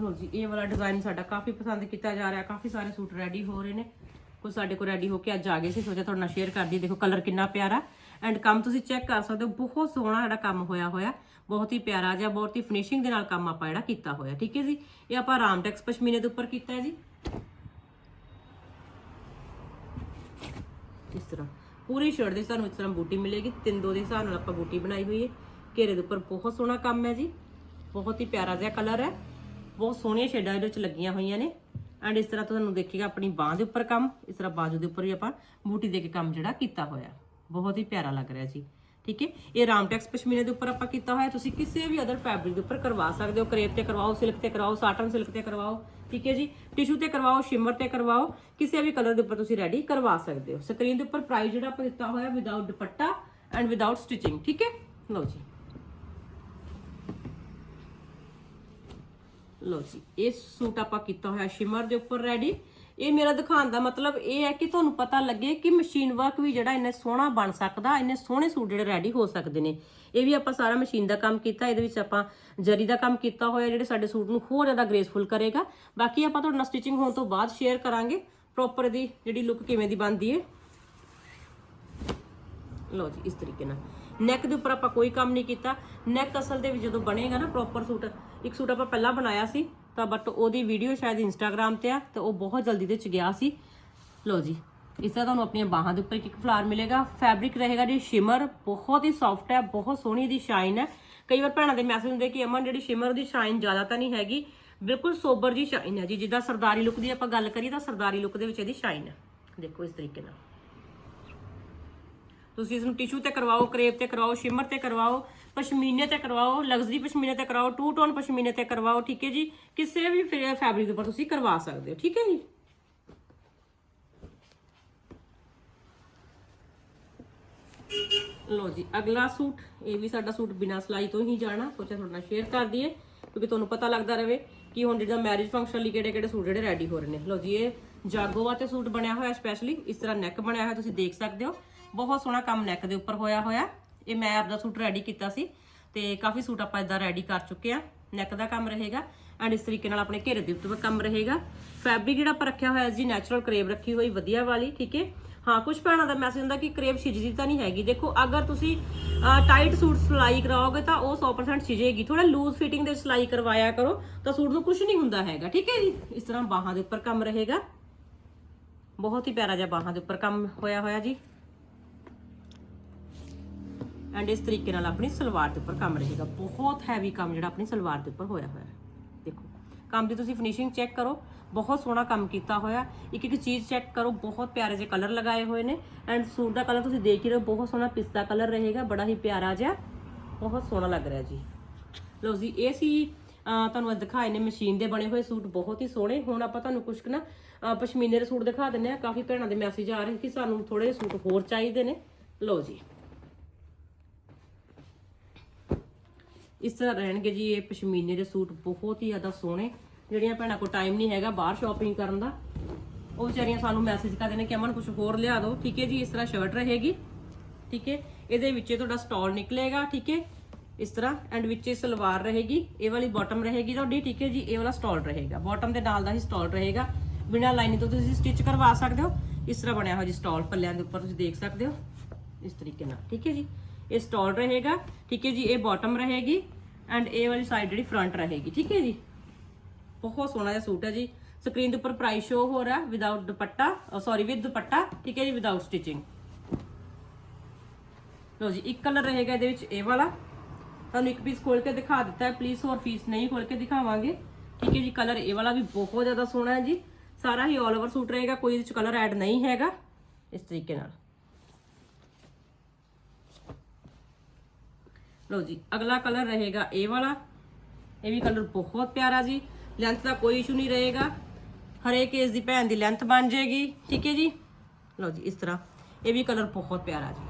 ਲੋ ਜੀ, ਇਹ ਵਾਲਾ ਡਿਜ਼ਾਈਨ ਸਾਡਾ ਕਾਫੀ ਪਸੰਦ ਕੀਤਾ ਜਾ ਰਿਹਾ, ਕਾਫੀ ਸਾਰੇ ਸੂਟ ਰੈਡੀ ਹੋ ਰਹੇ ਨੇ। ਕੁਝ ਸਾਡੇ ਕੋਲ ਰੈਡੀ ਹੋ ਕੇ ਅੱਜ ਆ ਗਏ ਸੀ ਸੋਚਿਆ ਤੁਹਾਡੇ ਨਾਲ ਸ਼ੇਅਰ ਕਰਦੀ ਦੇਖੋ ਕਲਰ ਕਿੰਨਾ ਪਿਆਰਾ। ਐਂਡ ਕੰਮ ਤੁਸੀਂ ਚੈੱਕ ਕਰ ਸਕਦੇ ਹੋ, ਬਹੁਤ ਸੋਹਣਾ ਜਿਹੜਾ ਕੰਮ ਹੋਇਆ ਹੋਇਆ। ਬਹੁਤ ਹੀ ਪਿਆਰਾ ਜਿਹਾ, ਬਹੁਤ ਹੀ ਫਿਨਿਸ਼ਿੰਗ ਦੇ ਨਾਲ ਕੰਮ ਆਪਾਂ ਜਿਹੜਾ ਕੀਤਾ ਹੋਇਆ, ਠੀਕ ਹੈ ਜੀ? ਇਹ ਆਪਾਂ ਰਾਮਟੈਕਸ ਪਸ਼ਮੀਨੇ ਦੇ ਉੱਪਰ ਕੀਤਾ ਹੈ ਜੀ। ਇਸ ਤਰ੍ਹਾਂ। ਪੂਰੀ ਸ਼ਰਟ ਦੇ ਸਾਨੂੰ ਇਸ ਤਰ੍ਹਾਂ ਬੂਟੀ ਮਿਲੇਗੀ। ਤਿੰਨ ਦੋ ਦੇ ਹਿਸਾਬ ਨਾਲ ਆਪਾਂ ਬੂਟੀ ਬਣਾਈ ਹੋਈ ਹੈ। ਘੇਰੇ ਦੇ ਉੱਪਰ ਬਹੁਤ ਸੋਹਣਾ ਕੰਮ ਹੈ ਜੀ। ਬਹੁਤ ਹੀ ਪਿਆਰਾ ਜਿਹਾ ਕਲਰ ਹੈ। ਬਹੁਤ ਸੋਹਣੀਆਂ ਸ਼ੇਡਾਂ ਇਹਦੇ ਵਿੱਚ ਲੱਗੀਆਂ ਹੋਈਆਂ ਨੇ। ਐਂਡ ਇਸ ਤਰ੍ਹਾਂ ਤੁਹਾਨੂੰ ਦੇਖੇਗਾ ਆਪਣੀ ਬਾਹ ਦੇ ਉੱਪਰ ਕੰਮ, ਇਸ ਤਰ੍ਹਾਂ ਬਾਜੂ ਦੇ ਉੱਪਰ ਹੀ ਆਪਾਂ ਬੂਟੀ ਦੇ ਕੇ ਕੰਮ ਜਿਹੜਾ ਕੀਤਾ ਹੋਇਆ। ਬਹੁਤ ਹੀ ਪਿਆਰਾ ਲੱਗ ਰਿਹਾ ਜੀ। ਠੀਕ ਹੈ? ਇਹ ਰਾਮਟੈਕਸ ਪਸ਼ਮੀਨੇ ਦੇ ਉੱਪਰ ਆਪਾਂ ਕੀਤਾ ਹੋਇਆ। ਤੁਸੀਂ ਕਿਸੇ ਵੀ ਅਦਰ ਫੈਬਰਿਕ ਦੇ ਉੱਪਰ ਕਰਵਾ ਸਕਦੇ ਹੋ। ਕਰੇਪ ਤੇ ਕਰਵਾਓ ਸਿਲਕ ਤੇ ਕਰਵਾਓ ਸਾਟਨ ਸਿਲਕ ਤੇ ਕਰਵਾਓ। ਠੀਕ ਹੈ ਜੀ? ਟਿਸ਼ੂ ਤੇ ਕਰਵਾਓ ਸ਼ਿਮਰ ਤੇ ਕਰਵਾਓ। ਕਿਸੇ ਵੀ ਕਲਰ ਦੇ ਉੱਪਰ ਤੁਸੀਂ ਰੈਡੀ ਕਰਵਾ ਸਕਦੇ ਹੋ। ਸਕਰੀਨ ਦੇ ਉੱਪਰ ਪ੍ਰਾਈਸ ਜਿਹੜਾ ਆਪਾਂ ਦਿੱਤਾ ਹੋਇਆ ਵਿਦਆਊਟ ਦੁਪੱਟਾ ਐਂਡ ਵਿਦਆਊਟ ਸਟਿਚਿੰਗ ਠੀਕ ਹੈ? ਲਓ ਜੀ। ਲਓ ਜੀ, ਇਹ ਸੂਟ ਆਪਾਂ ਕੀਤਾ ਹੋਇਆ ਸ਼ਿਮਰ ਦੇ ਉੱਪਰ ਰੈਡੀ ਇਹ ਮੇਰਾ ਦਿਖਾਉਣ ਦਾ ਮਤਲਬ ਇਹ ਹੈ ਕਿ ਤੁਹਾਨੂੰ ਪਤਾ ਲੱਗੇ ਕਿ ਮਸ਼ੀਨ ਵਰਕ ਵੀ ਜਿਹੜਾ ਇੰਨੇ ਸੋਹਣਾ ਬਣ ਸਕਦਾ, ਇੰਨੇ ਸੋਹਣੇ ਸੂਟ ਜਿਹੜੇ ਰੈਡੀ ਹੋ ਸਕਦੇ ਨੇ। ਇਹ ਵੀ ਆਪਾਂ ਸਾਰਾ ਮਸ਼ੀਨ ਦਾ ਕੰਮ ਕੀਤਾ, ਇਹਦੇ ਵਿੱਚ ਆਪਾਂ ਜਰੀ ਦਾ ਕੰਮ ਕੀਤਾ ਹੋਇਆ ਜਿਹੜੇ ਸਾਡੇ ਸੂਟ ਨੂੰ ਹੋਰ ਜ਼ਿਆਦਾ ਗ੍ਰੇਸਫੁਲ ਕਰੇਗਾ। ਬਾਕੀ ਆਪਾਂ ਤੁਹਾਡੇ ਨਾਲ ਸਟਿਚਿੰਗ ਹੋਣ ਤੋਂ ਬਾਅਦ ਸ਼ੇਅਰ ਕਰਾਂਗੇ ਪ੍ਰੋਪਰ ਦੀ ਜਿਹੜੀ ਲੁੱਕ ਕਿਵੇਂ ਦੀ ਬਣਦੀ ਹੈ ਲਓ ਜੀ, ਇਸ ਤਰੀਕੇ ਨਾਲ। ਨੈਕ ਦੇ ਉੱਪਰ ਆਪਾਂ ਕੋਈ ਕੰਮ ਨਹੀਂ ਕੀਤਾ। ਨੈਕ ਅਸਲ ਦੇ ਵਿੱਚ ਜਦੋਂ ਬਣੇਗਾ ਨਾ ਪ੍ਰੋਪਰ ਸੂਟ ਇੱਕ ਸੂਟ ਆਪਾਂ ਪਹਿਲਾਂ ਬਣਾਇਆ ਸੀ, ਤਾਂ ਬਟ ਉਹਦੀ ਵੀਡੀਓ ਸ਼ਾਇਦ ਇੰਸਟਾਗ੍ਰam ਤੇ ਆ, ਤੇ ਉਹ ਬਹੁਤ ਜਲਦੀ ਦੇ ਚ ਗਿਆ ਸੀ। ਲਓ ਜੀ, ਇਸ ਤਰ੍ਹਾਂ ਤੁਹਾਨੂੰ ਆਪਣੀਆਂ ਬਾਹਾਂ ਦੇ ਉੱਪਰ ਇੱਕ ਇੱਕ ਫਲਾਰ ਮਿਲੇਗਾ। ਫੈਬਰਿਕ ਰਹੇਗਾ ਜੀ ਸ਼ਿਮਰ ਬਹੁਤ ਹੀ ਸੌਫਟ ਹੈ, ਬਹੁਤ ਸੋਹਣੀ ਦੀ ਸ਼ਾਈਨ ਹੈ। ਕਈ ਵਾਰ ਭੈਣਾਂ ਦੇ ਮੈਸੇਜ ਹੁੰਦੇ ਕਿ ਅਮਨ, ਜਿਹੜੀ ਸ਼ਿਮਰ ਦੀ ਸ਼ਾਈਨ ਜ਼ਿਆਦਾ ਤਾਂ ਨਹੀਂ ਹੈਗੀ, ਬਿਲਕੁਲ ਸੋਬਰ ਜੀ ਸ਼ਾਈਨ ਹੈ ਜੀ। ਜਿੱਦਾਂ ਸਰਦਾਰੀ ਲੁੱਕ ਦੀ ਆਪਾਂ ਗੱਲ ਕਰੀਏ, ਤਾਂ ਸਰਦਾਰੀ ਲੁੱਕ ਦੇ ਵਿੱਚ ਇਹਦੀ ਸ਼ਾਈਨ ਹੈ। ਦੇਖੋ ਇਸ ਤਰੀਕੇ ਨਾਲ। ਤੁਸੀਂ ਇਸ ਨੂੰ ਟਿਸ਼ੂ ਤੇ ਕਰਵਾਓ ਕਰੇਪ ਤੇ ਕਰਵਾਓ ਸ਼ਿਮਰ ਤੇ ਕਰਵਾਓ ਪਸ਼ਮੀਨੇ ਤੇ ਕਰਵਾਓ, ਲਗਜ਼ਰੀ ਪਸ਼ਮੀਨੇ ਤੇ ਕਰਾਓ ਟੂ ਟੋਨ ਪਸ਼ਮੀਨੇ ਤੇ ਕਰਵਾਓ, ਠੀਕ ਹੈ ਜੀ? ਕਿਸੇ ਵੀ ਫੈਬਰਿਕ ਦੇ ਉੱਪਰ ਤੁਸੀਂ ਕਰਵਾ ਸਕਦੇ ਹੋ, ਠੀਕ ਹੈ ਜੀ? ਲੋ ਜੀ, ਅਗਲਾ ਸੂਟ, ਇਹ ਵੀ ਸਾਡਾ ਸੂਟ ਬਿਨਾ ਸਿਲਾਈ ਤੋਂ ਹੀ ਜਾਣਾ, ਸੋਚਿਆ ਤੁਹਾਡੇ ਨਾਲ ਸ਼ੇਅਰ ਕਰ ਦਈਏ, ਕਿਉਂਕਿ ਤੁਹਾਨੂੰ ਪਤਾ ਲੱਗਦਾ ਰਹੇ ਕਿ ਹੁਣ ਜਿਹੜਾ ਮੈਰਿਜ ਫੰਕਸ਼ਨ ਲਈ ਕਿਹੜੇ ਕਿਹੜੇ ਸੂਟ ਜਿਹੜੇ ਰੈਡੀ ਹੋ ਰਹੇ ਨੇ। ਲੋ ਜੀ, ਇਹ ਜਾਗੋਵਾ ਤੇ ਸੂਟ ਬਣਿਆ ਹੋਇਆ ਸਪੈਸ਼ਲੀ ਇਸ ਤਰ੍ਹਾਂ ਨੈਕ ਬਣਿਆ ਹੋਇਆ ਤੁਸੀਂ ਦੇਖ ਸਕਦੇ ਹੋ। ਬਹੁਤ ਸੋਹਣਾ ਕੰਮ ਨੈਕ ਦੇ ਉੱਪਰ ਹੋਇਆ ਹੋਇਆ। ਇਹ ਮੈਂ ਆਪਦਾ ਸੂਟ ਰੈਡੀ ਕੀਤਾ ਸੀ ਤੇ ਕਾਫੀ ਸੂਟ ਆਪਾਂ ਇਦਾਂ ਰੈਡੀ ਕਰ ਚੁੱਕੇ ਆ। ਨੈਕ ਦਾ ਕੰਮ ਰਹੇਗਾ ਐਂਡ ਇਸ ਤਰੀਕੇ ਨਾਲ ਆਪਣੇ ਘੇਰੇ ਦੇ ਉੱਤੇ ਕੰਮ ਰਹੇਗਾ। ਫੈਬਰਿਕ ਜਿਹੜਾ ਆਪਾਂ ਰੱਖਿਆ ਹੋਇਆ ਜੀ ਨੈਚੁਰਲ ਕਰੇਬ ਰੱਖੀ ਹੋਈ, ਵਧੀਆ ਵਾਲੀ, ਠੀਕ ਹੈ? ਹਾਂ ਕੁਝ ਭੈਣਾਂ ਦਾ ਮੈਸੇਜ ਹੁੰਦਾ ਕਿ ਕਰੇਬ ਛਿਜਦੀ ਤਾਂ ਨਹੀਂ ਹੈਗੀ। ਦੇਖੋ, ਅਗਰ ਤੁਸੀਂ ਟਾਈਟ ਸੂਟ ਸਿਲਾਈ ਕਰਾਓਗੇ ਤਾਂ ਉਹ 100% ਛਿਜੇਗੀ। ਥੋੜਾ ਲੂਜ਼ ਫਿਟਿੰਗ ਦੇ ਸਿਲਾਈ ਕਰਵਾਇਆ ਕਰੋ ਤਾਂ ਸੂਟ ਨੂੰ ਕੁਝ ਨਹੀਂ ਹੁੰਦਾ ਹੈਗਾ, ਠੀਕ ਹੈ ਜੀ? ਇਸ ਤਰ੍ਹਾਂ ਬਾਹਾਂ ਦੇ ਉੱਪਰ ਕੰਮ ਰਹੇਗਾ। ਬਹੁਤ ਹੀ ਪਿਆਰਾ ਜਿਹਾ ਬਾਹਾਂ ਦੇ ਉੱਪਰ ਕੰਮ ਹੋਇਆ ਹੋਇਆ ਜੀ। ਐਂਡ ਇਸ ਤਰੀਕੇ ਨਾਲ ਆਪਣੀ ਸਲਵਾਰ ਦੇ ਉੱਪਰ ਕੰਮ ਰਹੇਗਾ। ਬਹੁਤ ਹੈਵੀ ਕੰਮ ਜਿਹੜਾ ਆਪਣੀ ਸਲਵਾਰ ਦੇ ਉੱਪਰ ਹੋਇਆ ਹੋਇਆ ਹੈ। ਦੇਖੋ, ਕੰਮ ਦੀ ਤੁਸੀਂ ਫਿਨਿਸ਼ਿੰਗ ਚੈੱਕ ਕਰੋ। ਬਹੁਤ ਸੋਹਣਾ ਕੰਮ ਕੀਤਾ ਹੋਇਆ ਇੱਕ ਇੱਕ ਚੀਜ਼ ਚੈੱਕ ਕਰੋ। ਬਹੁਤ ਪਿਆਰੇ ਜਿਹੇ ਕਲਰ ਲਗਾਏ ਹੋਏ ਨੇ। ਐਂਡ ਸੂਟ ਦਾ ਕਲਰ ਤੁਸੀਂ ਦੇਖ ਹੀ ਰਹੇ ਹੋ। ਬਹੁਤ ਸੋਹਣਾ ਪਿਸਤਾ ਕਲਰ ਰਹੇਗਾ। ਬੜਾ ਹੀ ਪਿਆਰਾ ਜਿਹਾ। ਬਹੁਤ ਸੋਹਣਾ ਲੱਗ ਰਿਹਾ ਜੀ। ਲਓ ਜੀ, ਇਹ ਸੀ ਤੁਹਾਨੂੰ ਅੱਜ ਦਿਖਾਏ ਨੇ ਮਸ਼ੀਨ ਦੇ ਬਣੇ ਹੋਏ ਸੂਟ। ਬਹੁਤ ਹੀ ਸੋਹਣੇ। ਹੁਣ ਆਪਾਂ ਤੁਹਾਨੂੰ ਕੁਝ ਕੁ ਨਾ ਪਸ਼ਮੀਨੇ ਦੇ ਸੂਟ ਦਿਖਾ ਦਿੰਨੇ ਆ ਕਾਫੀ ਭੈਣਾਂ ਦੇ ਮੈਸੇਜ ਆ ਰਹੇ ਕਿ ਸਾਨੂੰ ਥੋੜੇ ਸੂਟ ਹੋਰ ਚਾਹੀਦੇ ਨੇ। ਲਓ ਜੀ। ਇਸ ਤਰ੍ਹਾਂ ਰਹਿਣਗੇ ਜੀ, ਇਹ ਪਸ਼ਮੀਨੇ ਦੇ ਸੂਟ ਬਹੁਤ ਹੀ ਜ਼ਿਆਦਾ ਸੋਹਣੇ। ਜਿਹੜੀਆਂ ਭੈਣਾਂ ਕੋਲ ਟਾਈਮ ਨਹੀਂ ਹੈਗਾ ਬਾਹਰ ਸ਼ਾਪਿੰਗ ਕਰਨ ਦਾ। ਉਹ ਵਿਚਾਰੀਆਂ ਸਾਨੂੰ ਮੈਸੇਜ ਕਰਦੇ ਨੇ ਕਿ ਅਮਨ ਕੁਝ ਹੋਰ ਲਿਆ ਦਿਓ। ਠੀਕ ਹੈ ਜੀ, ਇਸ ਤਰ੍ਹਾਂ ਸ਼ਰਟ ਰਹੇਗੀ। ਠੀਕ ਹੈ, ਇਹਦੇ ਵਿੱਚ ਤੁਹਾਡਾ ਸਟਾਲ ਨਿਕਲੇਗਾ, ਠੀਕ ਹੈ। ਇਸ ਤਰ੍ਹਾਂ ਐਂਡ ਵਿੱਚ ਇਹ ਸਲਵਾਰ ਰਹੇਗੀ, ਇਹ ਵਾਲੀ ਬਾਟਮ ਰਹੇਗੀ ਤੁਹਾਡੀ, ਠੀਕ ਹੈ ਜੀ, ਇਹ ਵਾਲਾ ਸਟਾਲ ਰਹੇਗਾ। ਬਾਟਮ ਦੇ ਨਾਲ ਦਾ ਹੀ ਸਟਾਲ ਰਹੇਗਾ। ਬਿਨਾਂ ਲਾਈਨਿੰਗ ਤੋਂ ਤੁਸੀਂ ਸਟਿਚ ਕਰਵਾ ਸਕਦੇ ਹੋ। ਇਸ ਤਰ੍ਹਾਂ ਬਣਿਆ ਹੋਇਆ ਜੀ ਸਟਾਲ ਪੱਲਿਆਂ ਦੇ ਉੱਪਰ ਤੁਸੀਂ ਦੇਖ ਸਕਦੇ ਹੋ। ਇਸ ਤਰੀਕੇ ਨਾਲ, ਠੀਕ ਹੈ ਜੀ, ਇਹ ਸਟਾਲ ਰਹੇਗਾ। ਠੀਕ ਹੈ ਜੀ, ਇਹ ਬਾਟਮ ਰਹੇਗੀ। ਐਂਡ ਇਹ ਵਾਲੀ ਸਾਈਡ ਜਿਹੜੀ ਫਰੰਟ ਰਹੇਗੀ, ਠੀਕ ਹੈ ਜੀ? ਬਹੁਤ ਸੋਹਣਾ ਜਿਹਾ ਸੂਟ ਹੈ ਜੀ। ਸਕਰੀਨ ਦੇ ਉੱਪਰ ਪ੍ਰਾਈਸ ਸ਼ੋ ਹੋ ਰਿਹਾ ਵਿਦਆਊਟ ਦੁਪੱਟਾ ਸੌਰੀ ਵਿਦ ਦੁਪੱਟਾ, ਠੀਕ ਹੈ ਜੀ? ਵਿਦਆਊਟ ਸਟਿਚਿੰਗ ਲੋ ਜੀ, ਇੱਕ ਕਲਰ ਰਹੇਗਾ ਇਹਦੇ ਵਿੱਚ ਇਹ ਵਾਲਾ। ਤੁਹਾਨੂੰ ਇੱਕ ਪੀਸ ਖੋਲ ਕੇ ਦਿਖਾ ਦਿੱਤਾ ਹੈ। ਪਲੀਜ਼ ਹੋਰ ਪੀਸ ਨਹੀਂ ਖੋਲ ਕੇ ਦਿਖਾਵਾਂਗੇ। ਠੀਕ ਹੈ ਜੀ ਕਲਰ ਇਹ ਵਾਲਾ ਵੀ ਬਹੁਤ ਜ਼ਿਆਦਾ ਸੋਹਣਾ ਹੈ ਜੀ। ਸਾਰਾ ਹੀ 올 ਓਵਰ ਸੂਟ ਰਹੇਗਾ, ਕੋਈ ਇਹਦੇ ਵਿੱਚ ਕਲਰ ਐਡ ਨਹੀਂ ਹੈਗਾ। ਇਸ ਤਰੀਕੇ ਨਾਲ। ਲਓ ਜੀ, ਅਗਲਾ ਕਲਰ ਰਹੇਗਾ ਇਹ ਵਾਲਾ। ਇਹ ਵੀ ਕਲਰ ਬਹੁਤ ਪਿਆਰਾ ਜੀ। ਲੈਂਥ ਦਾ ਕੋਈ ਇਸ਼ੂ ਨਹੀਂ ਰਹੇਗਾ। ਹਰੇਕ ਕੇਸ ਦੀ ਭੈਣ ਦੀ ਲੈਂਥ ਬਣ ਜਾਏਗੀ ਠੀਕ ਹੈ ਜੀ? ਲਓ ਜੀ, ਇਸ ਤਰ੍ਹਾਂ। ਇਹ ਵੀ ਕਲਰ ਬਹੁਤ ਪਿਆਰਾ ਜੀ।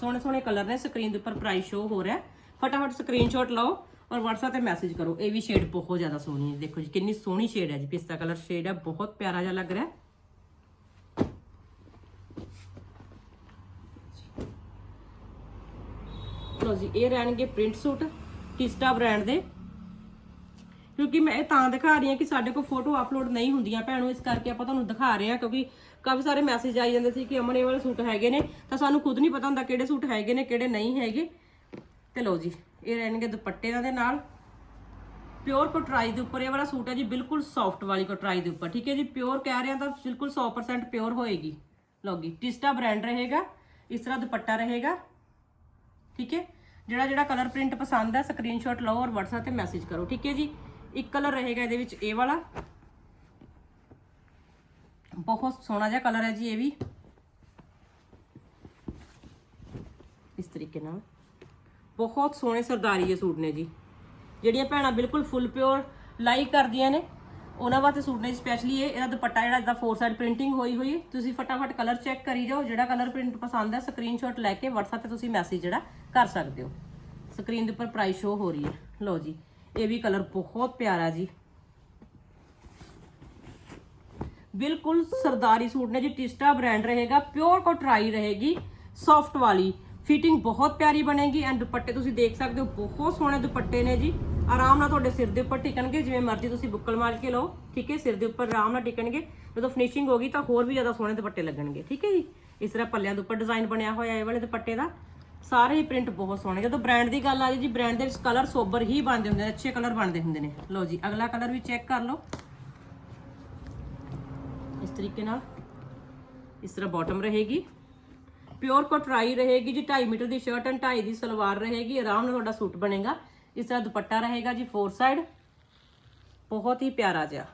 ਸੋਹਣੇ ਸੋਹਣੇ ਕਲਰ ਨੇ ਸਕਰੀਨ ਦੇ ਉੱਪਰ ਪ੍ਰਾਈਸ ਸ਼ੋ ਹੋ ਰਿਹਾ। ਹੈ। ਫਟਾਫਟ ਸਕਰੀਨਸ਼ਾਟ ਲਓ ਔਰ WhatsApp ਤੇ ਮੈਸੇਜ ਕਰੋ। ਇਹ ਵੀ ਸ਼ੇਡ ਬਹੁਤ ਜ਼ਿਆਦਾ ਸੋਹਣੀ ਹੈ। ਦੇਖੋ ਜੀ, ਕਿੰਨੀ ਸੋਹਣੀ ਸ਼ੇਡ ਹੈ ਜੀ। ਪਿਸਤਾ ਕਲਰ ਸ਼ੇਡ ਹੈ, ਬਹੁਤ ਪਿਆਰਾ ਜਿਹਾ ਲੱਗ ਰਿਹਾ। ਲਓ ਜੀ, ਇਹ ਰਹਿਣਗੇ ਪ੍ਰਿੰਟ ਸੂਟ ਟਿਸਟਾ ਬ੍ਰਾਂਡ ਦੇ। ਕਿਉਂਕਿ ਮੈਂ ਇਹ ਤਾਂ ਦਿਖਾ ਰਹੀ ਹਾਂ ਕਿ ਸਾਡੇ ਕੋਲ ਫੋਟੋ ਅਪਲੋਡ ਨਹੀਂ ਹੁੰਦੀਆਂ ਭੈਣੋ ਇਸ ਕਰਕੇ ਆਪਾਂ ਤੁਹਾਨੂੰ ਦਿਖਾ ਰਹੇ ਹਾਂ, ਕਿਉਂਕਿ ਕਾਫੀ ਸਾਰੇ ਮੈਸੇਜ ਆਈ ਜਾਂਦੇ ਸੀ ਕਿ ਅਮਨ ਇਹ ਵਾਲੇ ਸੂਟ ਹੈਗੇ ਨੇ, ਤਾਂ ਸਾਨੂੰ ਖੁਦ ਨਹੀਂ ਪਤਾ ਹੁੰਦਾ ਕਿਹੜੇ ਸੂਟ ਹੈਗੇ ਨੇ, ਕਿਹੜੇ ਨਹੀਂ ਹੈਗੇ। ਤੇ ਲਓ ਜੀ, ਇਹ ਰਹਿਣਗੇ ਦੁਪੱਟੇ ਦੇ ਨਾਲ। ਪਿਓਰ ਕਟਰਾਈ ਦੇ ਉੱਪਰ ਇਹ ਵਾਲਾ ਸੂਟ ਹੈ ਜੀ, ਬਿਲਕੁਲ ਸੌਫਟ ਵਾਲੀ ਕਟਰਾਈ ਦੇ ਉੱਪਰ, ਠੀਕ ਹੈ ਜੀ? ਪਿਓਰ ਕਹਿ ਰਹੇ ਹਾਂ ਤਾਂ ਬਿਲਕੁਲ 100% ਪਿਓਰ ਹੋਏਗੀ। ਲਓ ਜੀ, ਟਿਸਟਾ ਬ੍ਰਾਂਡ ਰਹੇਗਾ, ਇਸ ਤਰ੍ਹਾਂ ਦੁਪੱਟਾ ਰਹੇਗਾ। ਠੀਕ ਹੈ? ਜਿਹੜਾ ਜਿਹੜਾ ਕਲਰ ਪ੍ਰਿੰਟ ਪਸੰਦ ਹੈ ਸਕਰੀਨਸ਼ਾਟ ਲਓ ਔਰ WhatsApp ਤੇ ਮੈਸੇਜ ਕਰੋ, ਠੀਕ ਹੈ ਜੀ? ਇੱਕ ਕਲਰ ਰਹੇਗਾ ਇਹਦੇ ਵਿੱਚ ਇਹ ਵਾਲਾ। ਬਹੁਤ ਸੋਹਣਾ ਜਿਹਾ ਕਲਰ ਹੈ ਜੀ ਇਹ ਵੀ। ਇਸ ਤਰੀਕੇ ਨਾਲ। ਬਹੁਤ ਸੋਹਣੇ ਸਰਦਾਰੀ ਇਹ ਸੂਟ ਨੇ ਜੀ। ਜਿਹੜੀਆਂ ਭੈਣਾਂ ਬਿਲਕੁਲ ਫੁੱਲ ਪਿਓਰ ਲਾਈਕ ਕਰਦੀਆਂ ਨੇ। ਉਹਨਾਂ ਵਾਸਤੇ ਸੂਟ ਨੇ ਸਪੈਸ਼ਲੀ ਇਹ, ਇਹਦਾ ਦੁਪੱਟਾ ਜਿਹੜਾ ਇਹਦਾ ਫੋਰ ਸਾਈਡ ਪ੍ਰਿੰਟਿੰਗ ਹੋਈ ਹੋਈ। ਤੁਸੀਂ ਫਟਾਫਟ ਕਲਰ ਚੈੱਕ ਕਰੀ ਜਾਓ, ਜਿਹੜਾ ਕਲਰ ਪ੍ਰਿੰਟ ਪਸੰਦ ਹੈ ਸਕਰੀਨਸ਼ਾਟ ਲੈ ਕੇ WhatsApp ਤੇ ਤੁਸੀਂ ਮੈਸੇਜ ਜਿਹੜਾ ਕਰ ਸਕਦੇ ਹੋ। ਸਕਰੀਨ ਦੇ ਉੱਪਰ ਪ੍ਰਾਈਸ ਸ਼ੋ ਹੋ ਰਹੀ ਹੈ। ਲਓ ਜੀ, ਇਹ ਵੀ ਕਲਰ ਬਹੁਤ ਪਿਆਰਾ ਜੀ। ਬਿਲਕੁਲ ਸਰਦਾਰੀ ਸੂਟ ਨੇ ਜੀ ਟਿਸਟਾ ਬ੍ਰਾਂਡ ਰਹੇਗਾ ਪਿਓਰ ਕੋਟਰਾਈ ਰਹੇਗੀ ਸੌਫਟ ਵਾਲੀ। ਫਿਟਿੰਗ ਬਹੁਤ ਪਿਆਰੀ ਬਣੇਗੀ ਐਂਡ ਦੁਪੱਟੇ ਤੁਸੀਂ ਦੇਖ ਸਕਦੇ ਹੋ, ਬਹੁਤ ਸੋਹਣੇ ਦੁਪੱਟੇ ਨੇ ਜੀ। ਆਰਾਮ ਨਾਲ ਤੁਹਾਡੇ ਸਿਰ ਦੇ ਉੱਪਰ ਟਿਕਣਗੇ, ਜਿਵੇਂ ਮਰਜ਼ੀ ਤੁਸੀਂ ਬੁੱਕਲ ਮਾਰ ਕੇ ਲਓ, ਠੀਕ ਹੈ? ਸਿਰ ਦੇ ਉੱਪਰ ਆਰਾਮ ਨਾਲ ਟਿਕਣਗੇ। ਜਦੋਂ ਫਿਨਿਸ਼ਿੰਗ ਹੋ ਗਈ ਤਾਂ ਹੋਰ ਵੀ ਜ਼ਿਆਦਾ ਸੋਹਣੇ ਦੁਪੱਟੇ ਲੱਗਣਗੇ, ਠੀਕ ਹੈ ਜੀ? ਇਸ ਤਰ੍ਹਾਂ ਪੱਲਿਆਂ ਦੇ ਉੱਪਰ ਡਿਜ਼ਾਈਨ ਬਣਿਆ ਹੋਇਆ ਇਹ ਵਾਲੇ ਦੁਪੱਟੇ ਦਾ। ਸਾਰੇ ਹੀ ਪ੍ਰਿੰਟ ਬਹੁਤ ਸੋਹਣੇ। ਜਦੋਂ ਬ੍ਰਾਂਡ ਦੀ ਗੱਲ ਆ ਜਾਏ ਜੀ ਬ੍ਰਾਂਡ ਦੇ ਵਿੱਚ ਕਲਰ ਸੋਬਰ ਹੀ ਬਣਦੇ ਹੁੰਦੇ ਨੇ, ਅੱਛੇ ਕਲਰ ਬਣਦੇ ਹੁੰਦੇ ਨੇ। ਲਓ ਜੀ, ਅਗਲਾ ਕਲਰ ਵੀ ਚੈੱਕ ਕਰ ਲਓ। ਇਸ ਤਰੀਕੇ ਨਾਲ ਇਸ ਤਰ੍ਹਾਂ ਬਾਟਮ ਰਹੇਗੀ। ਪਿਓਰ ਕੋਟਰਾਈ ਰਹੇਗੀ ਜੀ 2.5 ਮੀਟਰ ਦੀ ਸ਼ਰਟ ਐਂਡ 2.5 ਦੀ ਸਲਵਾਰ ਰਹੇਗੀ। ਆਰਾਮ ਨਾਲ ਤੁਹਾਡਾ ਸੂਟ ਬਣੇਗਾ। ਇਸ ਤਰ੍ਹਾਂ ਦੁਪੱਟਾ ਰਹੇਗਾ ਜੀ ਫੋਰ ਸਾਈਡ ਬਹੁਤ ਹੀ ਪਿਆਰਾ ਜਿਹਾ।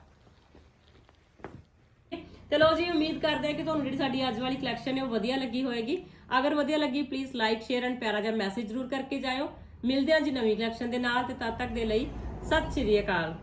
ਚਲੋ ਜੀ, ਉਮੀਦ ਕਰਦੇ ਹਾਂ ਕਿ ਤੁਹਾਨੂੰ ਜਿਹੜੀ ਸਾਡੀ ਅੱਜ ਵਾਲੀ ਕਲੈਕਸ਼ਨ ਹੈ, ਉਹ ਵਧੀਆ ਲੱਗੀ ਹੋਵੇਗੀ ਅਗਰ ਵਧੀਆ ਲੱਗੀ ਪਲੀਜ਼ ਲਾਈਕ ਸ਼ੇਅਰ ਐਂਡ ਪਿਆਰਾ ਜਿਹਾ ਮੈਸੇਜ ਜ਼ਰੂਰ ਕਰਕੇ ਜਾਇਓ। ਮਿਲਦੇ ਹਾਂ ਜੀ ਨਵੀਂ ਕਲੈਕਸ਼ਨ ਦੇ ਨਾਲ, ਤੇ ਤਦ ਤੱਕ ਦੇ ਲਈ ਸਤਿ ਸ਼੍ਰੀ ਅਕਾਲ।